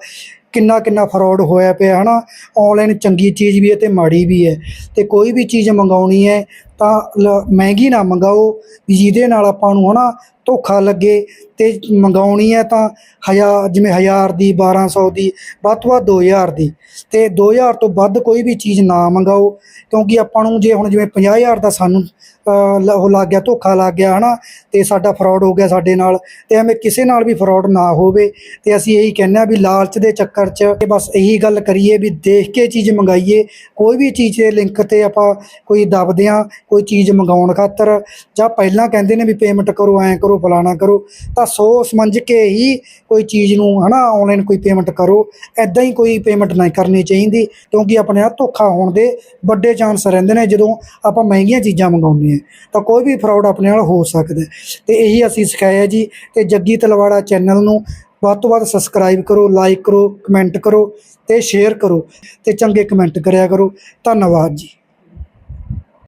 ਕਿੰਨਾ ਕਿੰਨਾ ਫਰਾਡ ਹੋਇਆ ਪਿਆ, ਹਨਾ? ਆਨਲਾਈਨ ਚੰਗੀ ਚੀਜ਼ ਵੀ ਹੈ ਤੇ ਮਾੜੀ ਵੀ ਹੈ। ਤੇ ਕੋਈ ਵੀ ਚੀਜ਼ ਮੰਗਾਉਣੀ ਹੈ, ਤਾਂ ਲ- ਮਹਿੰਗੀ ਨਾ ਮੰਗਾਓ, ਵੀ ਜਿਹਦੇ ਨਾਲ ਆਪਾਂ ਨੂੰ, ਹਨਾ, ਧੋਖਾ ਲੱਗੇ। ਤੇ ਮੰਗਾਉਣੀ ਹੈ ਤਾਂ ਹਜ਼ਾਰ ਜਿਵੇਂ ਹਜ਼ਾਰ ਦੀ 1200 ਦੀ, ਵੱਧ ਤੋਂ ਵੱਧ 2000 ਦੀ। ਤੇ 2000 ਤੋਂ ਵੱਧ ਕੋਈ ਵੀ ਚੀਜ਼ ਨਾ ਮੰਗਾਓ, ਕਿਉਂਕਿ ਆਪਾਂ ਨੂੰ ਜੇ ਹੁਣ ਜਿਵੇਂ 50000 ਦਾ ਸਾਨੂੰ ਉਹ ਲੱਗ ਗਿਆ, ਧੋਖਾ ਲੱਗ ਗਿਆ, ਹਨਾ? ਤੇ ਸਾਡਾ ਫਰਾਡ ਹੋ ਗਿਆ ਸਾਡੇ ਨਾਲ। ਤੇ ਐਵੇਂ ਕਿਸੇ ਨਾਲ ਵੀ ਫਰਾਡ ਨਾ ਹੋਵੇ। ਤੇ ਅਸੀਂ ਇਹੀ ਕਹਿੰਦੇ ਆ ਵੀ ਲਾਲਚ ਦੇ ਚੱਕਰ 'ਚ ਤੇ ਬਸ ਇਹੀ ਗੱਲ ਕਰੀਏ ਵੀ ਦੇਖ ਕੇ ਚੀਜ਼ ਮੰਗਾਈਏ। ਕੋਈ ਵੀ ਚੀਜ਼ ਦੇ ਲਿੰਕ ਤੇ ਆਪਾਂ ਕੋਈ ਦਬਦੇ ਆ ਕੋਈ ਚੀਜ਼ ਮੰਗਾਉਣ ਖਾਤਰ। ਜਾਂ ਪਹਿਲਾਂ ਕਹਿੰਦੇ ਨੇ ਵੀ ਪੇਮੈਂਟ ਕਰੋ, ਐਂ ਕਰੋ, ਫਲਾਣਾ ਕਰੋ। ਤਾਂ ਸੋ ਸਮਝ ਕੇ ਹੀ ਕੋਈ ਚੀਜ਼ ਨੂੰ, ਹਨਾ ਆਨਲਾਈਨ ਕੋਈ ਪੇਮੈਂਟ ਕਰੋ। ਐਦਾਂ ਹੀ ਕੋਈ ਪੇਮੈਂਟ ਨਹੀਂ ਕਰਨੀ ਚਾਹੀਦੀ। ਕਿਉਂਕਿ ਆਪਣੇ ਨਾਲ ਧੋਖਾ ਹੋਣ ਦੇ ਵੱਡੇ ਚਾਂਸ ਰਹਿੰਦੇ ਨੇ ਜਦੋਂ ਆਪਾਂ ਮਹਿੰਗੀਆਂ ਚੀਜ਼ਾਂ ਮੰਗਾਉਂਦੇ ਹਾਂ, ਤਾਂ ਕੋਈ ਵੀ ਫਰਾਡ ਆਪਣੇ ਨਾਲ ਹੋ ਸਕਦਾ ਹੈ। ਤੇ ਇਹੀ ਅਸੀਂ ਸਿਖਾਇਆ ਜੀ ਤੇ ਜੱਗੀ ਤਲਵਾੜਾ ਚੈਨਲ ਨੂੰ ਵੱਧ ਤੋਂ ਵੱਧ ਸਬਸਕ੍ਰਾਈਬ ਕਰੋ ਲਾਈਕ ਕਰੋ ਕਮੈਂਟ ਕਰੋ ਤੇ ਸ਼ੇਅਰ ਕਰੋ ਤੇ ਚੰਗੇ ਕਮੈਂਟ ਕਰਿਆ ਕਰੋ ਧੰਨਵਾਦ ਜੀ